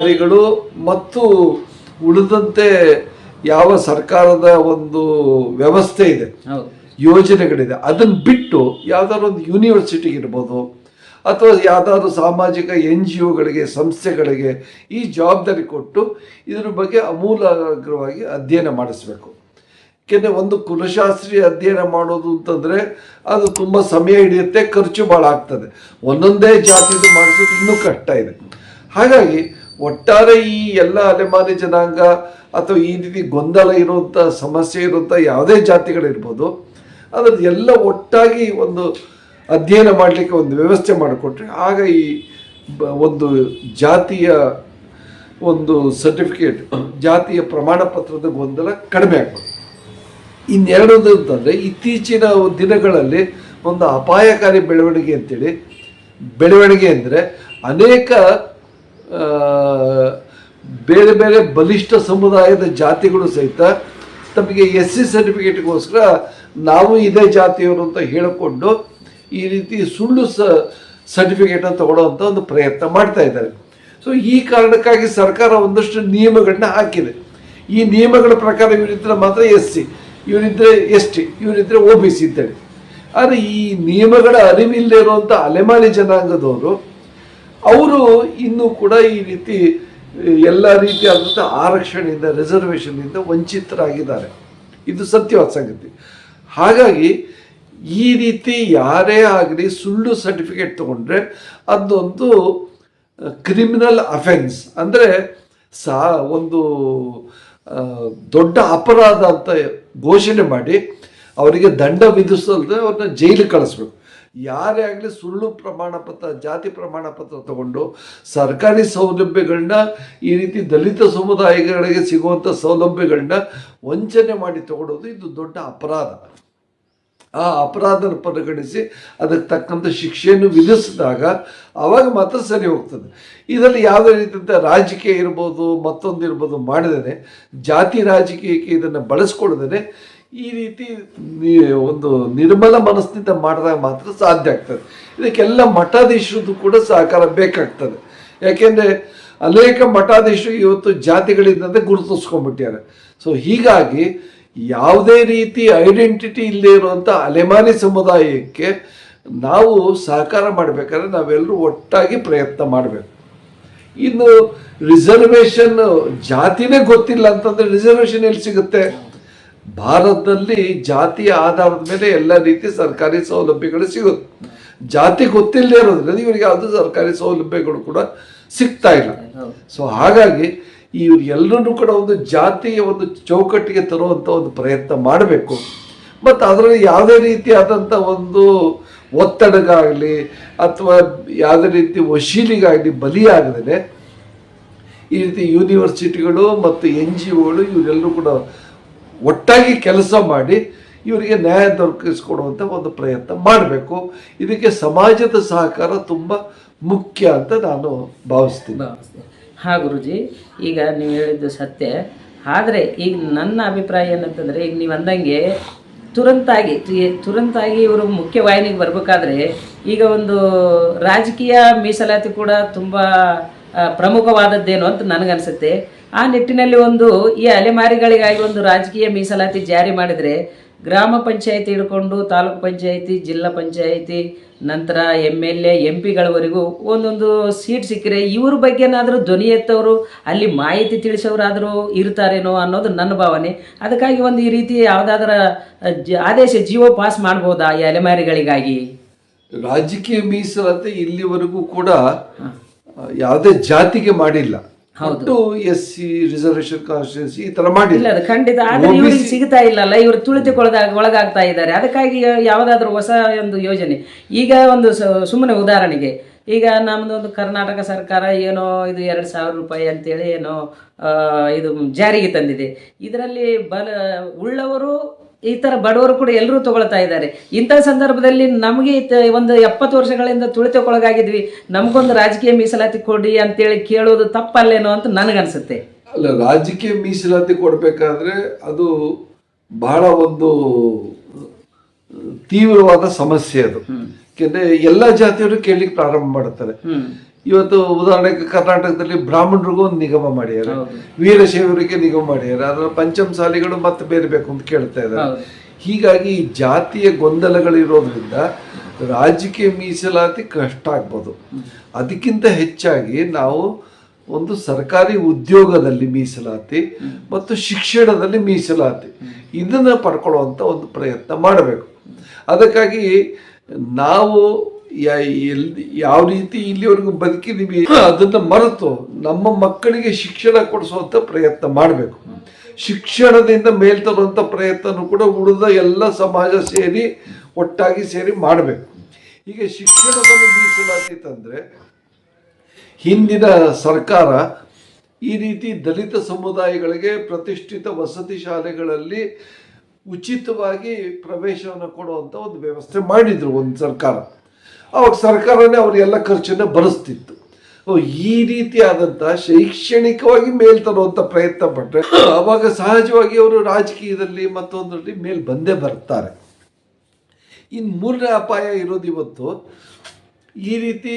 ಗಳು ಮತ್ತು ಉಳಿದಂತೆ ಯಾವ ಸರ್ಕಾರದ ಒಂದು ವ್ಯವಸ್ಥೆ ಇದೆ ಯೋಜನೆಗಳಿದೆ ಅದನ್ನು ಬಿಟ್ಟು ಯಾವ್ದಾದ್ರು ಒಂದು ಯೂನಿವರ್ಸಿಟಿ ಇರ್ಬೋದು ಅಥವಾ ಯಾವ್ದಾದ್ರು ಸಾಮಾಜಿಕ ಎನ್ ಜಿ ಒಗಳಿಗೆ ಸಂಸ್ಥೆಗಳಿಗೆ ಈ ಜವಾಬ್ದಾರಿ ಕೊಟ್ಟು ಇದ್ರ ಬಗ್ಗೆ ಅಮೂಲಾಗ್ರವಾಗಿ ಅಧ್ಯಯನ ಮಾಡಿಸ್ಬೇಕು. ಏಕೆಂದರೆ ಒಂದು ಕುಲಶಾಸ್ತ್ರೀಯ ಅಧ್ಯಯನ ಮಾಡೋದು ಅಂತಂದರೆ ಅದು ತುಂಬ ಸಮಯ ಹಿಡಿಯುತ್ತೆ ಖರ್ಚು ಭಾಳ ಆಗ್ತದೆ. ಒಂದೊಂದೇ ಜಾತಿದು ಮಾಡಿಸೋದು ಇನ್ನೂ ಕಷ್ಟ ಇದೆ. ಹಾಗಾಗಿ ಒಟ್ಟಾರೆ ಈ ಎಲ್ಲ ಅಲೆಮಾರಿ ಜನಾಂಗ ಅಥವಾ ಈ ರೀತಿ ಗೊಂದಲ ಇರುವಂಥ ಸಮಸ್ಯೆ ಇರುವಂಥ ಯಾವುದೇ ಜಾತಿಗಳಿರ್ಬೋದು, ಅದನ್ನು ಎಲ್ಲ ಒಟ್ಟಾಗಿ ಒಂದು ಅಧ್ಯಯನ ಮಾಡಲಿಕ್ಕೆ ಒಂದು ವ್ಯವಸ್ಥೆ ಮಾಡಿಕೊಟ್ರೆ ಆಗ ಈ ಒಂದು ಜಾತಿಯ ಒಂದು ಸರ್ಟಿಫಿಕೇಟ್ ಜಾತಿಯ ಪ್ರಮಾಣ ಪತ್ರದ ಗೊಂದಲ ಕಡಿಮೆ ಆಗ್ಬೋದು. ಇನ್ನೆರಡದು ಅಂತಂದರೆ ಇತ್ತೀಚಿನ ದಿನಗಳಲ್ಲಿ ಒಂದು ಅಪಾಯಕಾರಿ ಬೆಳವಣಿಗೆ ಅಂತೇಳಿ, ಬೆಳವಣಿಗೆ ಅಂದರೆ ಅನೇಕ ಬೇರೆ ಬೇರೆ ಬಲಿಷ್ಠ ಸಮುದಾಯದ ಜಾತಿಗಳು ಸಹಿತ ತಮಗೆ ಎಸ್ ಸಿ ಸರ್ಟಿಫಿಕೇಟ್ಗೋಸ್ಕರ ನಾವು ಇದೇ ಜಾತಿಯವರು ಅಂತ ಹೇಳಿಕೊಂಡು ಈ ರೀತಿ ಸುಳ್ಳು ಸ, ಸರ್ಟಿಫಿಕೇಟನ್ನು ತಗೊಳ್ಳೋವಂಥ ಒಂದು ಪ್ರಯತ್ನ ಮಾಡ್ತಾ ಇದ್ದಾರೆ. ಸೊ ಈ ಕಾರಣಕ್ಕಾಗಿ ಸರ್ಕಾರ ಒಂದಷ್ಟು ನಿಯಮಗಳನ್ನ ಹಾಕಿದೆ. ಈ ನಿಯಮಗಳ ಪ್ರಕಾರ ಇವರಿದ್ರೆ ಮಾತ್ರ ಎಸ್ ಸಿ, ಇವರಿದ್ರೆ ಎಸ್ ಟಿ, ಇವರಿದ್ರೆ ಒ ಬಿ ಸಿ ಅಂತೇಳಿ ಆದರೆ ಈ ನಿಯಮಗಳ ಅರಿವಿಲ್ಲದೆ ಇರುವಂಥ ಅಲೆಮಾರಿ ಜನಾಂಗದವರು ಅವರು ಇನ್ನೂ ಕೂಡ ಈ ರೀತಿ ಎಲ್ಲ ರೀತಿಯಾದಂಥ ಆರಕ್ಷಣೆಯಿಂದ ರಿಸರ್ವೇಷನ್ನಿಂದ ವಂಚಿತರಾಗಿದ್ದಾರೆ. ಇದು ಸತ್ಯವಾದ ಸಂಗತಿ. ಹಾಗಾಗಿ, ಈ ರೀತಿ ಯಾರೇ ಆಗಲಿ ಸುಳ್ಳು ಸರ್ಟಿಫಿಕೇಟ್ ತಗೊಂಡ್ರೆ ಅದೊಂದು ಕ್ರಿಮಿನಲ್ ಅಫೆನ್ಸ್ ಅಂದರೆ, ಸಾ, ಒಂದು ದೊಡ್ಡ ಅಪರಾಧ ಅಂತ ಘೋಷಣೆ ಮಾಡಿ, ಅವರಿಗೆ ದಂಡ ವಿಧಿಸಲ್ದೆ ಅವ್ರನ್ನ ಜೈಲಿಗೆ ಕಳಿಸ್ಬೇಕು. ಯಾರೇ ಆಗಲಿ ಸುಳ್ಳು ಪ್ರಮಾಣ ಪತ್ರ, ಜಾತಿ ಪ್ರಮಾಣ ಪತ್ರ ತಗೊಂಡು ಸರ್ಕಾರಿ ಸೌಲಭ್ಯಗಳನ್ನ ಈ ರೀತಿ ದಲಿತ ಸಮುದಾಯಗಳಿಗೆ ಸಿಗುವಂಥ ಸೌಲಭ್ಯಗಳನ್ನ ವಂಚನೆ ಮಾಡಿ ತಗೊಳ್ಳೋದು ಇದು ದೊಡ್ಡ ಅಪರಾಧ. ಆ ಅಪರಾಧನ ಪರಿಗಣಿಸಿ ಅದಕ್ಕೆ ತಕ್ಕಂಥ ಶಿಕ್ಷೆಯನ್ನು ವಿಧಿಸಿದಾಗ ಆವಾಗ ಮಾತ್ರ ಸರಿ ಹೋಗ್ತದೆ. ಇದರಲ್ಲಿ ಯಾವುದೇ ರೀತಿಯಂಥ ರಾಜಕೀಯ ಇರ್ಬೋದು, ಮತ್ತೊಂದು ಇರ್ಬೋದು ಮಾಡಿದರೆ ಜಾತಿ ರಾಜಕೀಯಕ್ಕೆ ಇದನ್ನು ಬಳಸ್ಕೊಳ್ದೇ ಈ ರೀತಿ ಒಂದು ನಿರ್ಮಲ ಮನಸ್ಸಿನಿಂದ ಮಾಡಿದಾಗ ಮಾತ್ರ ಸಾಧ್ಯ ಆಗ್ತದೆ. ಇದಕ್ಕೆಲ್ಲ ಮಠಾಧೀಶರದ್ದು ಕೂಡ ಸಹಕಾರ ಬೇಕಾಗ್ತದೆ. ಯಾಕೆಂದರೆ ಅನೇಕ ಮಠಾಧೀಶರು ಇವತ್ತು ಜಾತಿಗಳಿಂದ ಗುರುತಿಸ್ಕೊಂಡ್ಬಿಟ್ಟಿದ್ದಾರೆ. ಸೊ ಹೀಗಾಗಿ ಯಾವುದೇ ರೀತಿ ಐಡೆಂಟಿಟಿ ಇಲ್ಲದೆ ಇರುವಂಥ ಅಲೆಮಾರಿ ಸಮುದಾಯಕ್ಕೆ ನಾವು ಸಹಕಾರ ಮಾಡಬೇಕಾದ್ರೆ ನಾವೆಲ್ಲರೂ ಒಟ್ಟಾಗಿ ಪ್ರಯತ್ನ ಮಾಡಬೇಕು. ಇನ್ನು ರಿಸರ್ವೇಷನ್ ಜಾತಿನೇ ಗೊತ್ತಿಲ್ಲ ಅಂತಂದರೆ ರಿಸರ್ವೇಷನ್ ಎಲ್ಲಿ ಸಿಗುತ್ತೆ? ಭಾರತದಲ್ಲಿ ಜಾತಿಯ ಆಧಾರದ ಮೇಲೆ ಎಲ್ಲ ರೀತಿ ಸರ್ಕಾರಿ ಸೌಲಭ್ಯಗಳು ಸಿಗುತ್ತೆ ಜಾತಿ ಗೊತ್ತಿಲ್ಲದೆ ಇರೋದ್ರಿಂದ ಇವರಿಗೆ ಅದು ಸರ್ಕಾರಿ ಸೌಲಭ್ಯಗಳು ಕೂಡ ಸಿಗ್ತಾ ಇಲ್ಲ. ಸೊ ಹಾಗಾಗಿ ಇವ್ರು ಎಲ್ಲರೂ ಕೂಡ ಒಂದು ಜಾತಿಯ ಒಂದು ಚೌಕಟ್ಟಿಗೆ ತರುವಂಥ ಒಂದು ಪ್ರಯತ್ನ ಮಾಡಬೇಕು. ಮತ್ತು ಅದರಲ್ಲಿ ಯಾವುದೇ ರೀತಿಯಾದಂಥ ಒಂದು ಒತ್ತಡಗಾಗಲಿ ಅಥವಾ ಯಾವುದೇ ರೀತಿ ವಶೀಲಿಗಾಗಲಿ ಬಲಿಯಾಗದೇ ಈ ರೀತಿ ಯೂನಿವರ್ಸಿಟಿಗಳು ಮತ್ತು ಎನ್ ಜಿ ಒಗಳು ಇವರೆಲ್ಲರೂ ಕೂಡ ಒಟ್ಟಾಗಿ ಕೆಲಸ ಮಾಡಿ ಇವರಿಗೆ ನ್ಯಾಯ ದೊರಕಿಸ್ಕೊಡುವಂಥ ಒಂದು ಪ್ರಯತ್ನ ಮಾಡಬೇಕು. ಇದಕ್ಕೆ ಸಮಾಜದ ಸಹಕಾರ ತುಂಬ ಮುಖ್ಯ ಅಂತ ನಾನು ಭಾವಿಸ್ತೀನಿ. ಹಾ ಗುರುಜಿ, ಈಗ ನೀವು ಹೇಳಿದ್ದು ಸತ್ಯ. ಆದರೆ ಈಗ ನನ್ನ ಅಭಿಪ್ರಾಯ ಏನಂತಂದರೆ, ಈಗ ನೀವು ಅಂದಂಗೆ ತುರಂತಾಗಿ ತುರಂತಾಗಿ ಇವರು ಮುಖ್ಯವಾಹಿನಿಗೆ ಬರಬೇಕಾದ್ರೆ ಈಗ ಒಂದು ರಾಜಕೀಯ ಮೀಸಲಾತಿ ಕೂಡ ತುಂಬ ಪ್ರಮುಖವಾದದ್ದೇನು ಅಂತ ನನಗನ್ಸುತ್ತೆ. ಆ ನಿಟ್ಟಿನಲ್ಲಿ ಒಂದು ಈ ಅಲೆಮಾರಿಗಳಿಗಾಗಿ ಒಂದು ರಾಜಕೀಯ ಮೀಸಲಾತಿ ಜಾರಿ ಮಾಡಿದರೆ ಗ್ರಾಮ ಪಂಚಾಯಿತಿ ಹಿಡ್ಕೊಂಡು ತಾಲೂಕು ಪಂಚಾಯಿತಿ ಜಿಲ್ಲಾ ಪಂಚಾಯಿತಿ ನಂತರ ಎಂ ಎಲ್ ಎ ಎಂ ಪಿಗಳವರೆಗೂ ಒಂದೊಂದು ಸೀಟ್ ಸಿಕ್ಕರೆ ಇವ್ರ ಬಗ್ಗೆನಾದರೂ ಧ್ವನಿ ಎತ್ತವರು ಅಲ್ಲಿ ಮಾಹಿತಿ ತಿಳಿಸೋರಾದರೂ ಇರ್ತಾರೇನೋ ಅನ್ನೋದು ನನ್ನ ಭಾವನೆ. ಅದಕ್ಕಾಗಿ ಒಂದು ಈ ರೀತಿ ಯಾವುದಾದ್ರ ಆದೇಶ ಜೀವೋ ಪಾಸ್ ಮಾಡ್ಬೋದಾ ಈ ಅಲೆಮಾರಿಗಳಿಗಾಗಿ? ರಾಜಕೀಯ ಮೀಸಲಾತಿ ಇಲ್ಲಿವರೆಗೂ ಕೂಡ ಯಾವುದೇ ಜಾತಿಗೆ ಮಾಡಿಲ್ಲ. ಒಟ್ಟು ಎಸ್ ಸಿ ರಿಸರ್ವೇಶನ್ ಕಾನ್ಸ್ಟಿಟ್ಯೂನ್ಸಿ ಈ ತರ ಮಾಡಿಲ್ಲ. ಇಲ್ಲ ಅದು ಖಂಡಿತ. ಆದ್ರೆ ಇವ್ರಿಗೆ ಸಿಗ್ತಾ ಇಲ್ಲಲ್ಲ ಇವರು ತುಳಿತಕ್ಕೊಳಗ ಒಳಗಾಗ್ತಾ ಇದ್ದಾರೆ. ಅದಕ್ಕಾಗಿ ಯಾವುದಾದ್ರೂ ಹೊಸ ಒಂದು ಯೋಜನೆ. ಈಗ ಒಂದು ಸುಮ್ಮನೆ ಉದಾಹರಣೆಗೆ ಈಗ ನಮ್ದು ಒಂದು ಕರ್ನಾಟಕ ಸರ್ಕಾರ ಏನೋ ಇದು ಎರಡು ಸಾವಿರ ರೂಪಾಯಿ ಅಂತೇಳಿ ಏನೋ ಇದು ಜಾರಿಗೆ ತಂದಿದೆ. ಇದರಲ್ಲಿ ಬಲ ಉಳ್ಳವರು ಈ ಥರ ಬಡವರು ಕೂಡ ಎಲ್ಲರೂ ತಗೊಳ್ತಾ ಇದ್ದಾರೆ. ಇಂಥ ಸಂದರ್ಭದಲ್ಲಿ ನಮಗೆ ಒಂದು ಎಪ್ಪತ್ತು ವರ್ಷಗಳಿಂದ ತುಳಿತಕ್ಕೊಳಗಾಗಿದ್ವಿ. ನಮಗೊಂದು ರಾಜಕೀಯ ಮೀಸಲಾತಿ ಕೊಡಿ ಅಂತೇಳಿ ಕೇಳೋದು ತಪ್ಪಲ್ಲೇನೋ ಅಂತ ನನಗನ್ಸುತ್ತೆ. ಅಲ್ಲ ರಾಜಕೀಯ ಮೀಸಲಾತಿ ಕೊಡಬೇಕಾದ್ರೆ ಅದು ಬಹಳ ಒಂದು ತೀವ್ರವಾದ ಸಮಸ್ಯೆ ಅದು. ಯಾಕೆಂದ್ರೆ ಎಲ್ಲ ಜಾತಿಯವರು ಕೇಳಲಿಕ್ಕೆ ಪ್ರಾರಂಭ ಮಾಡುತ್ತಾರೆ ಇವತ್ತು ಉದಾಹರಣೆಗೆ ಕರ್ನಾಟಕದಲ್ಲಿ ಬ್ರಾಹ್ಮಣರಿಗೂ ಒಂದು ನಿಗಮ ಮಾಡ್ಯಾರ ವೀರಶೈವರಿಗೆ ನಿಗಮ ಮಾಡ್ಯಾರ ಅದರ ಪಂಚಮಸಾಲಿಗಳು ಮತ್ತೆ ಬೇರೆ ಬೇಕು ಅಂತ ಕೇಳ್ತಾ ಇದ್ದಾರೆ ಹೀಗಾಗಿ ಈ ಜಾತಿಯ ಗೊಂದಲಗಳಿರೋದ್ರಿಂದ ರಾಜಕೀಯ ಮೀಸಲಾತಿ ಕಷ್ಟ ಆಗ್ಬೋದು. ಅದಕ್ಕಿಂತ ಹೆಚ್ಚಾಗಿ ನಾವು ಒಂದು ಸರ್ಕಾರಿ ಉದ್ಯೋಗದಲ್ಲಿ ಮೀಸಲಾತಿ ಮತ್ತು ಶಿಕ್ಷಣದಲ್ಲಿ ಮೀಸಲಾತಿ ಇದನ್ನು ಪಡ್ಕೊಳ್ಳುವಂಥ ಒಂದು ಪ್ರಯತ್ನ ಮಾಡಬೇಕು. ಅದಕ್ಕಾಗಿ ನಾವು ಯಾ- ಎಲ್- ಯಾವ ರೀತಿ ಇಲ್ಲಿವರೆಗೂ ಬದುಕಿದೀವಿ ಅದನ್ನ ಮರೆತು ನಮ್ಮ ಮಕ್ಕಳಿಗೆ ಶಿಕ್ಷಣ ಕೊಡಿಸುವಂತ ಪ್ರಯತ್ನ ಮಾಡಬೇಕು. ಶಿಕ್ಷಣದಿಂದ ಮೇಲ್ ತರುವಂತ ಪ್ರಯತ್ನ ಕೂಡ ಉಳಿದ ಎಲ್ಲ ಸಮಾಜ ಸೇರಿ ಒಟ್ಟಾಗಿ ಸೇರಿ ಮಾಡಬೇಕು. ಈಗ ಶಿಕ್ಷಣದಲ್ಲಿ ಮೀಸಲಾತಿ ತಂದ್ರೆ ಹಿಂದಿನ ಸರ್ಕಾರ ಈ ರೀತಿ ದಲಿತ ಸಮುದಾಯಗಳಿಗೆ ಪ್ರತಿಷ್ಠಿತ ವಸತಿ ಶಾಲೆಗಳಲ್ಲಿ ಉಚಿತವಾಗಿ ಪ್ರವೇಶವನ್ನು ಕೊಡುವಂಥ ಒಂದು ವ್ಯವಸ್ಥೆ ಮಾಡಿದ್ರು ಒಂದು ಸರ್ಕಾರ. ಅವಾಗ ಸರ್ಕಾರನೇ ಅವರೆಲ್ಲ ಖರ್ಚನ್ನ ಭರಿಸ್ತಿತ್ತು ಈ ರೀತಿಯಾದಂಥ ಶೈಕ್ಷಣಿಕವಾಗಿ ಮೇಲ್ ತರುವಂಥ ಪ್ರಯತ್ನ ಪಟ್ಟರೆ ಅವಾಗ ಸಹಜವಾಗಿ ಅವರು ರಾಜಕೀಯದಲ್ಲಿ ಮತ್ತೊಂದರಲ್ಲಿ ಮೇಲ್ ಬಂದೇ ಬರ್ತಾರೆ. ಇನ್ನು ಮೂರನೇ ಅಪಾಯ ಇರೋದು ಇವತ್ತು ಈ ರೀತಿ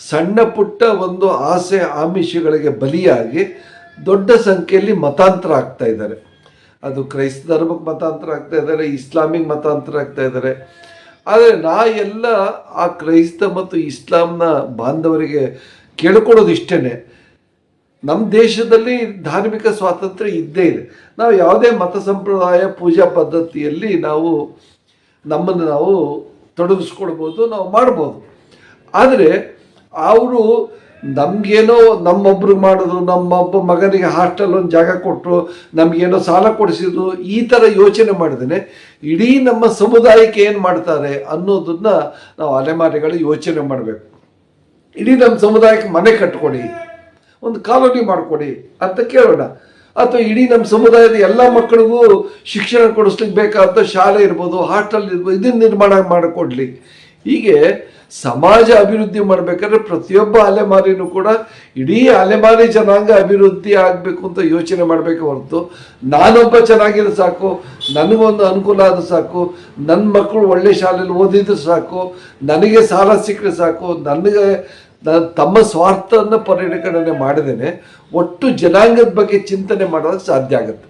ಸಣ್ಣ ಪುಟ್ಟ ಒಂದು ಆಸೆ ಆಮಿಷಗಳಿಗೆ ಬಲಿಯಾಗಿ ದೊಡ್ಡ ಸಂಖ್ಯೆಯಲ್ಲಿ ಮತಾಂತರ ಆಗ್ತಾ ಇದ್ದಾರೆ. ಅದು ಕ್ರೈಸ್ತ ಧರ್ಮಕ್ಕೆ ಮತಾಂತರ ಆಗ್ತಾ ಇದ್ದಾರೆ, ಇಸ್ಲಾಮಿಕ್ ಮತಾಂತರ ಆಗ್ತಾ ಇದ್ದಾರೆ. ಆದರೆ ನಾ ಎಲ್ಲ ಆ ಕ್ರೈಸ್ತ ಮತ್ತು ಇಸ್ಲಾಂನ ಬಾಂಧವರಿಗೆ ಕೇಳ್ಕೊಳ್ಳೋದು ಇಷ್ಟೇ ನಮ್ಮ ದೇಶದಲ್ಲಿ ಧಾರ್ಮಿಕ ಸ್ವಾತಂತ್ರ್ಯ ಇದ್ದೇ ಇದೆ. ನಾವು ಯಾವುದೇ ಮತ ಸಂಪ್ರದಾಯ, ಪೂಜಾ ಪದ್ಧತಿಯಲ್ಲಿ ನಾವು ನಮ್ಮನ್ನು ನಾವು ತೊಡಗಿಸ್ಕೊಳ್ಬೋದು, ನಾವು ಮಾಡ್ಬೋದು. ಆದರೆ, ಅವರು ನಮಗೇನೋ ನಮ್ಮೊಬ್ರಿಗೆ ಮಾಡಿದ್ರು, ನಮ್ಮೊಬ್ಬ ಮಗನಿಗೆ ಹಾಸ್ಟೆಲ್ ಒಂದು ಜಾಗ ಕೊಟ್ಟರು ನಮಗೇನೋ ಸಾಲ ಕೊಡಿಸಿದ್ರು, ಈ ಥರ ಯೋಚನೆ ಮಾಡಿದ್ರೆ ಇಡೀ ನಮ್ಮ ಸಮುದಾಯಕ್ಕೆ ಏನು ಮಾಡ್ತಾರೆ ಅನ್ನೋದನ್ನ ನಾವು ಅಲೆಮಾರಿಗಳು ಯೋಚನೆ ಮಾಡಬೇಕು. ಇಡೀ ನಮ್ಮ ಸಮುದಾಯಕ್ಕೆ ಮನೆ ಕಟ್ಕೊಡಿ, ಒಂದು ಕಾಲೋನಿ ಮಾಡಿಕೊಡಿ ಅಂತ ಕೇಳೋಣ. ಅಥವಾ ಇಡೀ ನಮ್ಮ ಸಮುದಾಯದ ಎಲ್ಲ ಮಕ್ಕಳಿಗೂ ಶಿಕ್ಷಣ ಕೊಡಿಸ್ಲಿಕ್ಕೆ ಬೇಕಾದ ಶಾಲೆ ಇರ್ಬೋದು ಹಾಸ್ಟೆಲ್ ಇರ್ಬೋದು, ಇದನ್ನು ನಿರ್ಮಾಣ ಮಾಡಿಕೊಡ್ಲಿ. ಹೀಗೆ ಸಮಾಜ ಅಭಿವೃದ್ಧಿ ಮಾಡಬೇಕಾದ್ರೆ ಪ್ರತಿಯೊಬ್ಬ ಅಲೆಮಾರಿನೂ ಕೂಡ ಇಡೀ ಅಲೆಮಾರಿ ಜನಾಂಗ ಅಭಿವೃದ್ಧಿ ಆಗಬೇಕು ಅಂತ ಯೋಚನೆ ಮಾಡಬೇಕು ಹೊರತು ನಾನೊಬ್ಬ ಚೆನ್ನಾಗಿರೋ ಸಾಕು, ನನಗೊಂದು ಅನುಕೂಲ ಆದ್ರೆ ಸಾಕು ನನ್ನ ಮಕ್ಕಳು ಒಳ್ಳೆ ಶಾಲೆಯಲ್ಲಿ ಓದಿದ್ರೆ ಸಾಕು, ನನಗೆ ಸಾಲ ಸಿಕ್ಕರೆ ಸಾಕು, ನನಗೆ ತಮ್ಮ ಸ್ವಾರ್ಥವನ್ನು ಪರಿಗಣನೆ ಮಾಡಿದೇನೆ ಒಟ್ಟು ಜನಾಂಗದ ಬಗ್ಗೆ ಚಿಂತನೆ ಮಾಡೋದಕ್ಕೆ ಸಾಧ್ಯ ಆಗುತ್ತೆ.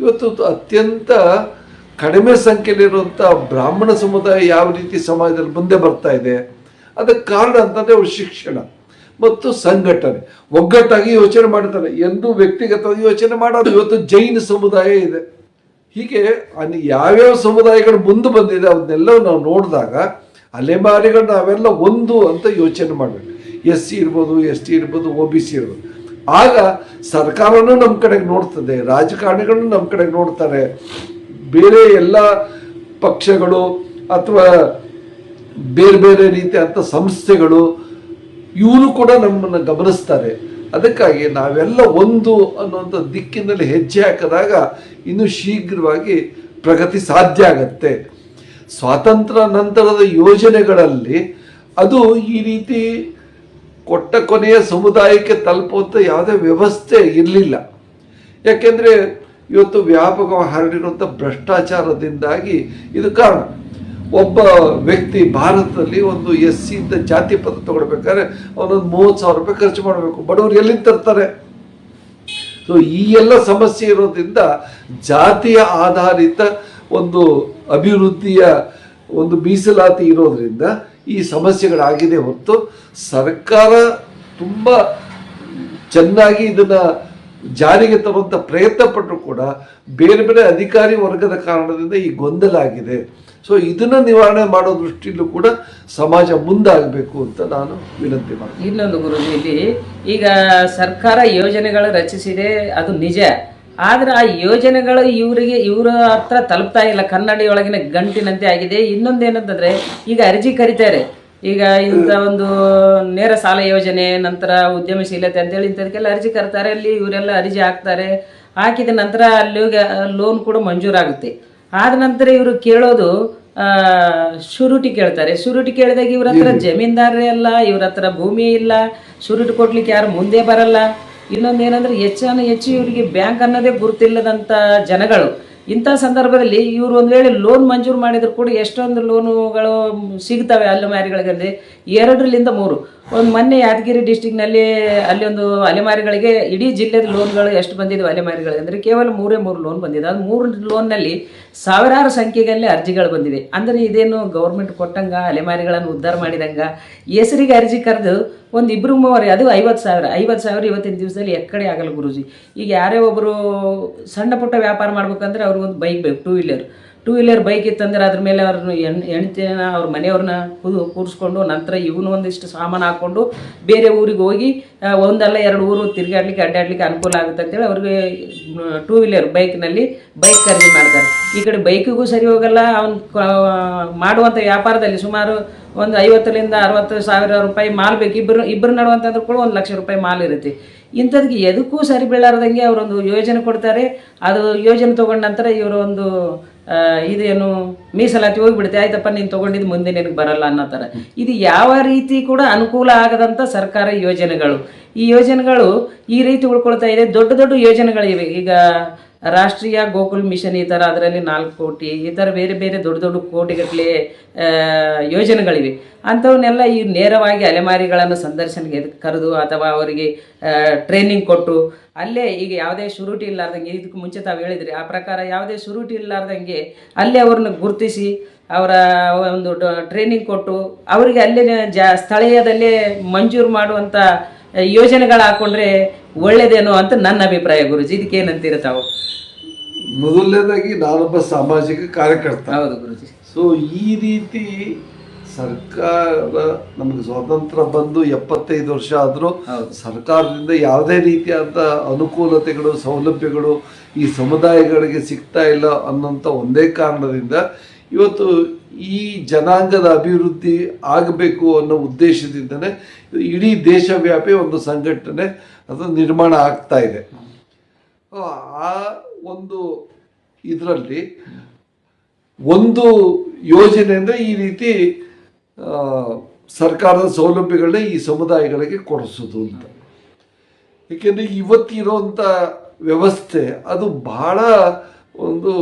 ಇವತ್ತು ಅತ್ಯಂತ ಕಡಿಮೆ ಸಂಖ್ಯೆಯಲ್ಲಿರುವಂಥ ಬ್ರಾಹ್ಮಣ ಸಮುದಾಯ ಯಾವ ರೀತಿ ಸಮಾಜದಲ್ಲಿ ಮುಂದೆ ಬರ್ತಾ ಇದೆ, ಅದಕ್ಕೆ ಕಾರಣ ಅಂತಂದರೆ ಅವ್ರ ಶಿಕ್ಷಣ ಮತ್ತು ಸಂಘಟನೆ. ಒಗ್ಗಟ್ಟಾಗಿ ಯೋಚನೆ ಮಾಡ್ತಾರೆ. ಎಂದೂ ವ್ಯಕ್ತಿಗತವಾಗಿ ಯೋಚನೆ ಮಾಡೋದು ಇವತ್ತು ಜೈನ ಸಮುದಾಯ ಇದೆ. ಹೀಗೆ ಅಲ್ಲಿ ಯಾವ್ಯಾವ ಸಮುದಾಯಗಳು ಮುಂದೆ ಬಂದಿದೆ ಅವನ್ನೆಲ್ಲ ನಾವು ನೋಡಿದಾಗ ಅಲೆಮಾರಿಗಳು ನಾವೆಲ್ಲ ಒಂದು ಅಂತ ಯೋಚನೆ ಮಾಡಬೇಕು. ಎಸ್ ಸಿ ಇರ್ಬೋದು, ಎಸ್ ಟಿ ಇರ್ಬೋದು ಒ ಬಿ ಸಿ ಇರ್ಬೋದು. ಆಗ ಸರ್ಕಾರನೂ ನಮ್ಮ ಕಡೆಗೆ ನೋಡ್ತದೆ, ರಾಜಕಾರಣಿಗಳನ್ನೂ ನಮ್ಮ ಕಡೆಗೆ ನೋಡ್ತಾರೆ. ಬೇರೆ ಎಲ್ಲ ಪಕ್ಷಗಳು ಅಥವಾ ಬೇರೆ ಬೇರೆ ರೀತಿಯಾದಂಥ ಸಂಸ್ಥೆಗಳು ಇವರು ಕೂಡ ನಮ್ಮನ್ನು ಗಮನಿಸ್ತಾರೆ. ಅದಕ್ಕಾಗಿ ನಾವೆಲ್ಲ ಒಂದು ಅನ್ನುವಂಥ ದಿಕ್ಕಿನಲ್ಲಿ ಹೆಜ್ಜೆ ಹಾಕಿದಾಗ ಇನ್ನು ಶೀಘ್ರವಾಗಿ ಪ್ರಗತಿ ಸಾಧ್ಯ ಆಗತ್ತೆ. ಸ್ವಾತಂತ್ರ್ಯ ನಂತರದ ಯೋಜನೆಗಳಲ್ಲಿ ಅದು ಈ ರೀತಿ ಕೊಟ್ಟ ಕೊನೆಯ ಸಮುದಾಯಕ್ಕೆ ತಲುಪುವಂಥ ಯಾವುದೇ ವ್ಯವಸ್ಥೆ ಇರಲಿಲ್ಲ. ಯಾಕೆಂದರೆ ಇವತ್ತು ವ್ಯಾಪಕವಾಗಿ ಹರಡಿರುವಂಥ ಭ್ರಷ್ಟಾಚಾರದಿಂದಾಗಿ ಇದು ಕಾರಣ. ಒಬ್ಬ ವ್ಯಕ್ತಿ ಭಾರತದಲ್ಲಿ ಒಂದು ಎಸ್ ಸಿ ಜಾತಿ ಪದ ತಗೊಳ್ಬೇಕಾದ್ರೆ ಅವನೊಂದು ಮೂವತ್ತು ಸಾವಿರ ರೂಪಾಯಿ ಖರ್ಚು ಮಾಡಬೇಕು. ಬಡವರು ಎಲ್ಲಿಂದ ತರ್ತಾರೆ? ಸೊ ಈ ಎಲ್ಲ ಸಮಸ್ಯೆ ಇರೋದ್ರಿಂದ ಜಾತಿಯ ಆಧಾರಿತ ಒಂದು ಅಭಿವೃದ್ಧಿಯ ಒಂದು ಮೀಸಲಾತಿ ಇರೋದ್ರಿಂದ ಈ ಸಮಸ್ಯೆಗಳಾಗಿದೆ ಹೊರತು ಸರ್ಕಾರ ತುಂಬ ಚೆನ್ನಾಗಿ ಇದನ್ನ ಜಾರಿಗೆ ತರುವಂಥ ಪ್ರಯತ್ನ ಪಟ್ಟರು ಕೂಡ ಬೇರೆ ಬೇರೆ ಅಧಿಕಾರಿ ವರ್ಗದ ಕಾರಣದಿಂದ ಈ ಗೊಂದಲ ಆಗಿದೆ. ಸೊ ಇದನ್ನು ನಿವಾರಣೆ ಮಾಡೋ ದೃಷ್ಟಿಯಲ್ಲೂ ಕೂಡ ಸಮಾಜ ಮುಂದಾಗಬೇಕು ಅಂತ ನಾನು ವಿನಂತಿ ಮಾಡ್ತೀನಿ. ಇನ್ನೊಂದು ಗುರುಜಿ, ಇಲ್ಲಿ ಈಗ ಸರ್ಕಾರ ಯೋಜನೆಗಳು ರಚಿಸಿದೆ, ಅದು ನಿಜ. ಆದರೆ ಆ ಯೋಜನೆಗಳು ಇವರಿಗೆ, ಇವರ ಹತ್ರ ತಲುಪ್ತಾ ಇಲ್ಲ. ಕನ್ನಡಿಯೊಳಗಿನ ಗಂಟಿನಂತೆ ಆಗಿದೆ. ಇನ್ನೊಂದೇನಂತಂದ್ರೆ, ಈಗ ಅರ್ಜಿ ಕರಿತಾರೆ. ಈಗ ಇಂಥ ಒಂದು ನೇರ ಸಾಲ ಯೋಜನೆ ನಂತರ ಉದ್ಯಮಶೀಲತೆ ಅಂತೇಳಿ ಇಂಥದಕ್ಕೆಲ್ಲ ಅರ್ಜಿ ಕರ್ತಾರೆ. ಅಲ್ಲಿ ಇವರೆಲ್ಲ ಅರ್ಜಿ ಹಾಕ್ತಾರೆ. ಹಾಕಿದ ನಂತರ ಅಲ್ಲಿ ಲೋನ್ ಕೂಡ ಮಂಜೂರಾಗುತ್ತೆ. ಆದ ನಂತರ ಇವರು ಕೇಳೋದು ಶುರುಟಿ ಕೇಳ್ತಾರೆ. ಶುರುಟಿ ಕೇಳಿದಾಗ ಇವ್ರ ಹತ್ರ ಜಮೀನ್ದಾರರೇ ಅಲ್ಲ ಇವ್ರ ಹತ್ರ ಭೂಮಿ ಇಲ್ಲ ಶುರುಟಿ ಕೊಡ್ಲಿಕ್ಕೆ ಯಾರು ಮುಂದೆ ಬರಲ್ಲ. ಇನ್ನೊಂದು ಏನಂದ್ರೆ ಹೆಚ್ಚಾನ ಹೆಚ್ಚು ಇವರಿಗೆ ಬ್ಯಾಂಕ್ ಅನ್ನೋದೇ ಗುರುತಿಲ್ಲದಂತ ಜನಗಳು. ಇಂಥ ಸಂದರ್ಭದಲ್ಲಿ ಇವರು ಒಂದು ವೇಳೆ ಲೋನ್ ಮಂಜೂರು ಮಾಡಿದ್ರು ಕೂಡ ಎಷ್ಟೊಂದು ಲೋನುಗಳು ಸಿಗ್ತವೆ ಅಲೆಮಾರಿಗಳಿಗೆ ಎರಡರಿಂದ ಮೂರು. ಒಂದು ಮೊನ್ನೆ ಯಾದಗಿರಿ ಡಿಸ್ಟಿಕ್ನಲ್ಲಿ ಅಲ್ಲಿ ಒಂದು ಅಲೆಮಾರಿಗಳಿಗೆ, ಇಡೀ ಜಿಲ್ಲೆದ ಲೋನ್ಗಳು ಎಷ್ಟು ಬಂದಿದ್ವು ಅಲೆಮಾರಿಗಳಿಗೆ? ಅಂದರೆ ಕೇವಲ ಮೂರೇ ಮೂರು ಲೋನ್ ಬಂದಿದೆ. ಅದು ಮೂರು ಲೋನ್ನಲ್ಲಿ ಸಾವಿರಾರು ಸಂಖ್ಯೆಯಲ್ಲಿ ಅರ್ಜಿಗಳು ಬಂದಿದೆ ಅಂದರೆ ಇದೇನು ಗೌರ್ಮೆಂಟ್ ಕೊಟ್ಟಂಗ, ಅಲೆಮಾರಿಗಳನ್ನು ಉದ್ಧಾರ ಮಾಡಿದಂಗ? ಹೆಸರಿಗೆ ಅರ್ಜಿ ಕರೆದು ಒಂದು ಇಬ್ಬರು ಮೂವರು, ಅದು ಐವತ್ತು ಸಾವಿರ. ಐವತ್ತು ಸಾವಿರ ಇವತ್ತಿನ ದಿವಸದಲ್ಲಿ ಎಕ್ಕಡೆ ಆಗಲ್ಲ ಗುರುಜಿ. ಈಗ ಯಾರೇ ಒಬ್ಬರು ಸಣ್ಣ ಪುಟ್ಟ ವ್ಯಾಪಾರ ಮಾಡ್ಬೇಕಂದ್ರೆ ಅವ್ರಿಗೊಂದು ಬೈಕ್ ಬೇಕು two wheeler two wheeler bike ಇತ್ತಂದ್ರೆ ಅದ್ರ ಮೇಲೆ ಅವ್ರನ್ನ ಹೆಣ್ ಹೆಣ್ತಿನ ಅವ್ರ ಮನೆಯವ್ರನ್ನ ಕೂದು ಕೂರಿಸ್ಕೊಂಡು ನಂತರ ಇವನು ಒಂದಿಷ್ಟು ಸಾಮಾನು ಹಾಕ್ಕೊಂಡು ಬೇರೆ ಊರಿಗೆ ಹೋಗಿ ಒಂದಲ್ಲ ಎರಡು ಊರು ತಿರುಗಾಡ್ಲಿಕ್ಕೆ ಅಡ್ಡಾಡ್ಲಿಕ್ಕೆ ಅನುಕೂಲ ಆಗುತ್ತೆ ಅಂತೇಳಿ ಅವ್ರಿಗೆ ಟೂ ವೀಲರ್ ಬೈಕ್ನಲ್ಲಿ ಬೈಕ್ ಖರೀದಿ ಮಾಡ್ತಾರೆ. ಈ ಕಡೆ ಬೈಕಿಗೂ ಸರಿ ಹೋಗಲ್ಲ ಅವ್ನು ಮಾಡುವಂಥ ವ್ಯಾಪಾರದಲ್ಲಿ ಸುಮಾರು ಒಂದು ಐವತ್ತರಿಂದ ಅರವತ್ತು ಸಾವಿರ ರೂಪಾಯಿ ಮಾಲ್ ಬೇಕು. ಇಬ್ಬರು ಇಬ್ಬರು ನಡುವಂತಂದ್ರೂ ಕೂಡ ಒಂದು ಲಕ್ಷ ರೂಪಾಯಿ ಮಾಲ್ ಇರುತ್ತೆ. ಇಂಥದಕ್ಕೆ ಎದಕ್ಕೂ ಸರಿ ಬೀಳಾರ್ದಂಗೆ ಅವರೊಂದು ಯೋಜನೆ ಕೊಡ್ತಾರೆ. ಅದು ಯೋಜನೆ ತೊಗೊಂಡ ನಂತರ ಇವರ ಒಂದು ಆ, ಇದೇನು ಮೀಸಲಾತಿ ಹೋಗ್ಬಿಡುತ್ತೆ, ಆಯ್ತಪ್ಪ, ನೀನು ತಗೊಂಡಿದ್ದು ಮುಂದೆ ನಿನಗೆ ಬರಲ್ಲ ಅನ್ನೋ ಇದು ಯಾವ ರೀತಿ ಕೂಡ ಅನುಕೂಲ ಆಗದಂಥ ಸರ್ಕಾರ ಯೋಜನೆಗಳು. ಈ ಯೋಜನೆಗಳು ಈ ರೀತಿ ಉಳ್ಕೊಳ್ತಾ ಇದೆ, ದೊಡ್ಡ ದೊಡ್ಡ ಯೋಜನೆಗಳಿವೆ. ಈಗ ರಾಷ್ಟ್ರೀಯ ಗೋಕುಲ್ ಮಿಷನ್ ಈ ಥರ ಅದರಲ್ಲಿ ನಾಲ್ಕು ಕೋಟಿ, ಈ ಥರ ಬೇರೆ ಬೇರೆ ದೊಡ್ಡ ದೊಡ್ಡ ಕೋಟಿಗಟ್ಟಲೆ ಯೋಜನೆಗಳಿವೆ. ಅಂಥವನ್ನೆಲ್ಲ ಈ ನೇರವಾಗಿ ಅಲೆಮಾರಿಗಳನ್ನು ಸಂದರ್ಶನಕ್ಕೆ ಕರೆದು ಅಥವಾ ಅವರಿಗೆ ಟ್ರೈನಿಂಗ್ ಕೊಟ್ಟು, ಅಲ್ಲೇ ಈಗ ಯಾವುದೇ ಶುರುಟಿ ಇಲ್ಲಾರ್ದಂಗೆ, ಇದಕ್ಕೆ ಮುಂಚೆ ತಾವು ಹೇಳಿದ್ರಿ, ಆ ಪ್ರಕಾರ ಯಾವುದೇ ಶುರುಟಿ ಇಲ್ಲಾರ್ದಂಗೆ ಅಲ್ಲೇ ಅವ್ರನ್ನ ಗುರುತಿಸಿ, ಅವರ ಒಂದು ಟ್ರೈನಿಂಗ್ ಕೊಟ್ಟು, ಅವರಿಗೆ ಅಲ್ಲೇ ಜಾ, ಸ್ಥಳೀಯದಲ್ಲೇ ಮಂಜೂರು ಮಾಡುವಂಥ ಯೋಜನೆಗಳು ಹಾಕೊಂಡ್ರೆ ಒಳ್ಳೆಯದೇನೋ ಅಂತ ನನ್ನ ಅಭಿಪ್ರಾಯ ಗುರುಜಿ. ಇದಕ್ಕೇನಂತೀರ ತಾವು? ಮೊದಲನೇದಾಗಿ ನಾನೊಬ್ಬ ಸಾಮಾಜಿಕ ಕಾರ್ಯಕರ್ತ. ಹೌದು ಗುರುಜಿ. ಸೊ ಈ ರೀತಿ ಸರ್ಕಾರ ನಮಗೆ ಸ್ವಾತಂತ್ರ್ಯ ಬಂದು ಎಪ್ಪತ್ತೈದು ವರ್ಷ ಆದರೂ ಸರ್ಕಾರದಿಂದ ಯಾವುದೇ ರೀತಿಯಾದ ಅನುಕೂಲತೆಗಳು ಸೌಲಭ್ಯಗಳು ಈ ಸಮುದಾಯಗಳಿಗೆ ಸಿಗ್ತಾ ಇಲ್ಲ ಅನ್ನೋಂಥ ಒಂದೇ ಕಾರಣದಿಂದ ಇವತ್ತು ಈ ಜನಾಂಗದ ಅಭಿವೃದ್ಧಿ ಆಗಬೇಕು ಅನ್ನೋ ಉದ್ದೇಶದಿಂದನೇ ಇಡೀ ದೇಶವ್ಯಾಪಿ ಒಂದು ಸಂಘಟನೆ ಅದು ನಿರ್ಮಾಣ ಆಗ್ತಾ ಇದೆ. ಆ ಒಂದು ಇದರಲ್ಲಿ ಒಂದು ಯೋಜನೆ ಅಂದರೆ ಈ ರೀತಿ ಸರ್ಕಾರದ ಸೌಲಭ್ಯಗಳನ್ನ ಈ ಸಮುದಾಯಗಳಿಗೆ ಕೊಡಿಸೋದು ಅಂತ. ಏಕೆಂದರೆ ಇವತ್ತಿರೋಂಥ ವ್ಯವಸ್ಥೆ ಅದು ಬಹಳ ಒಂದು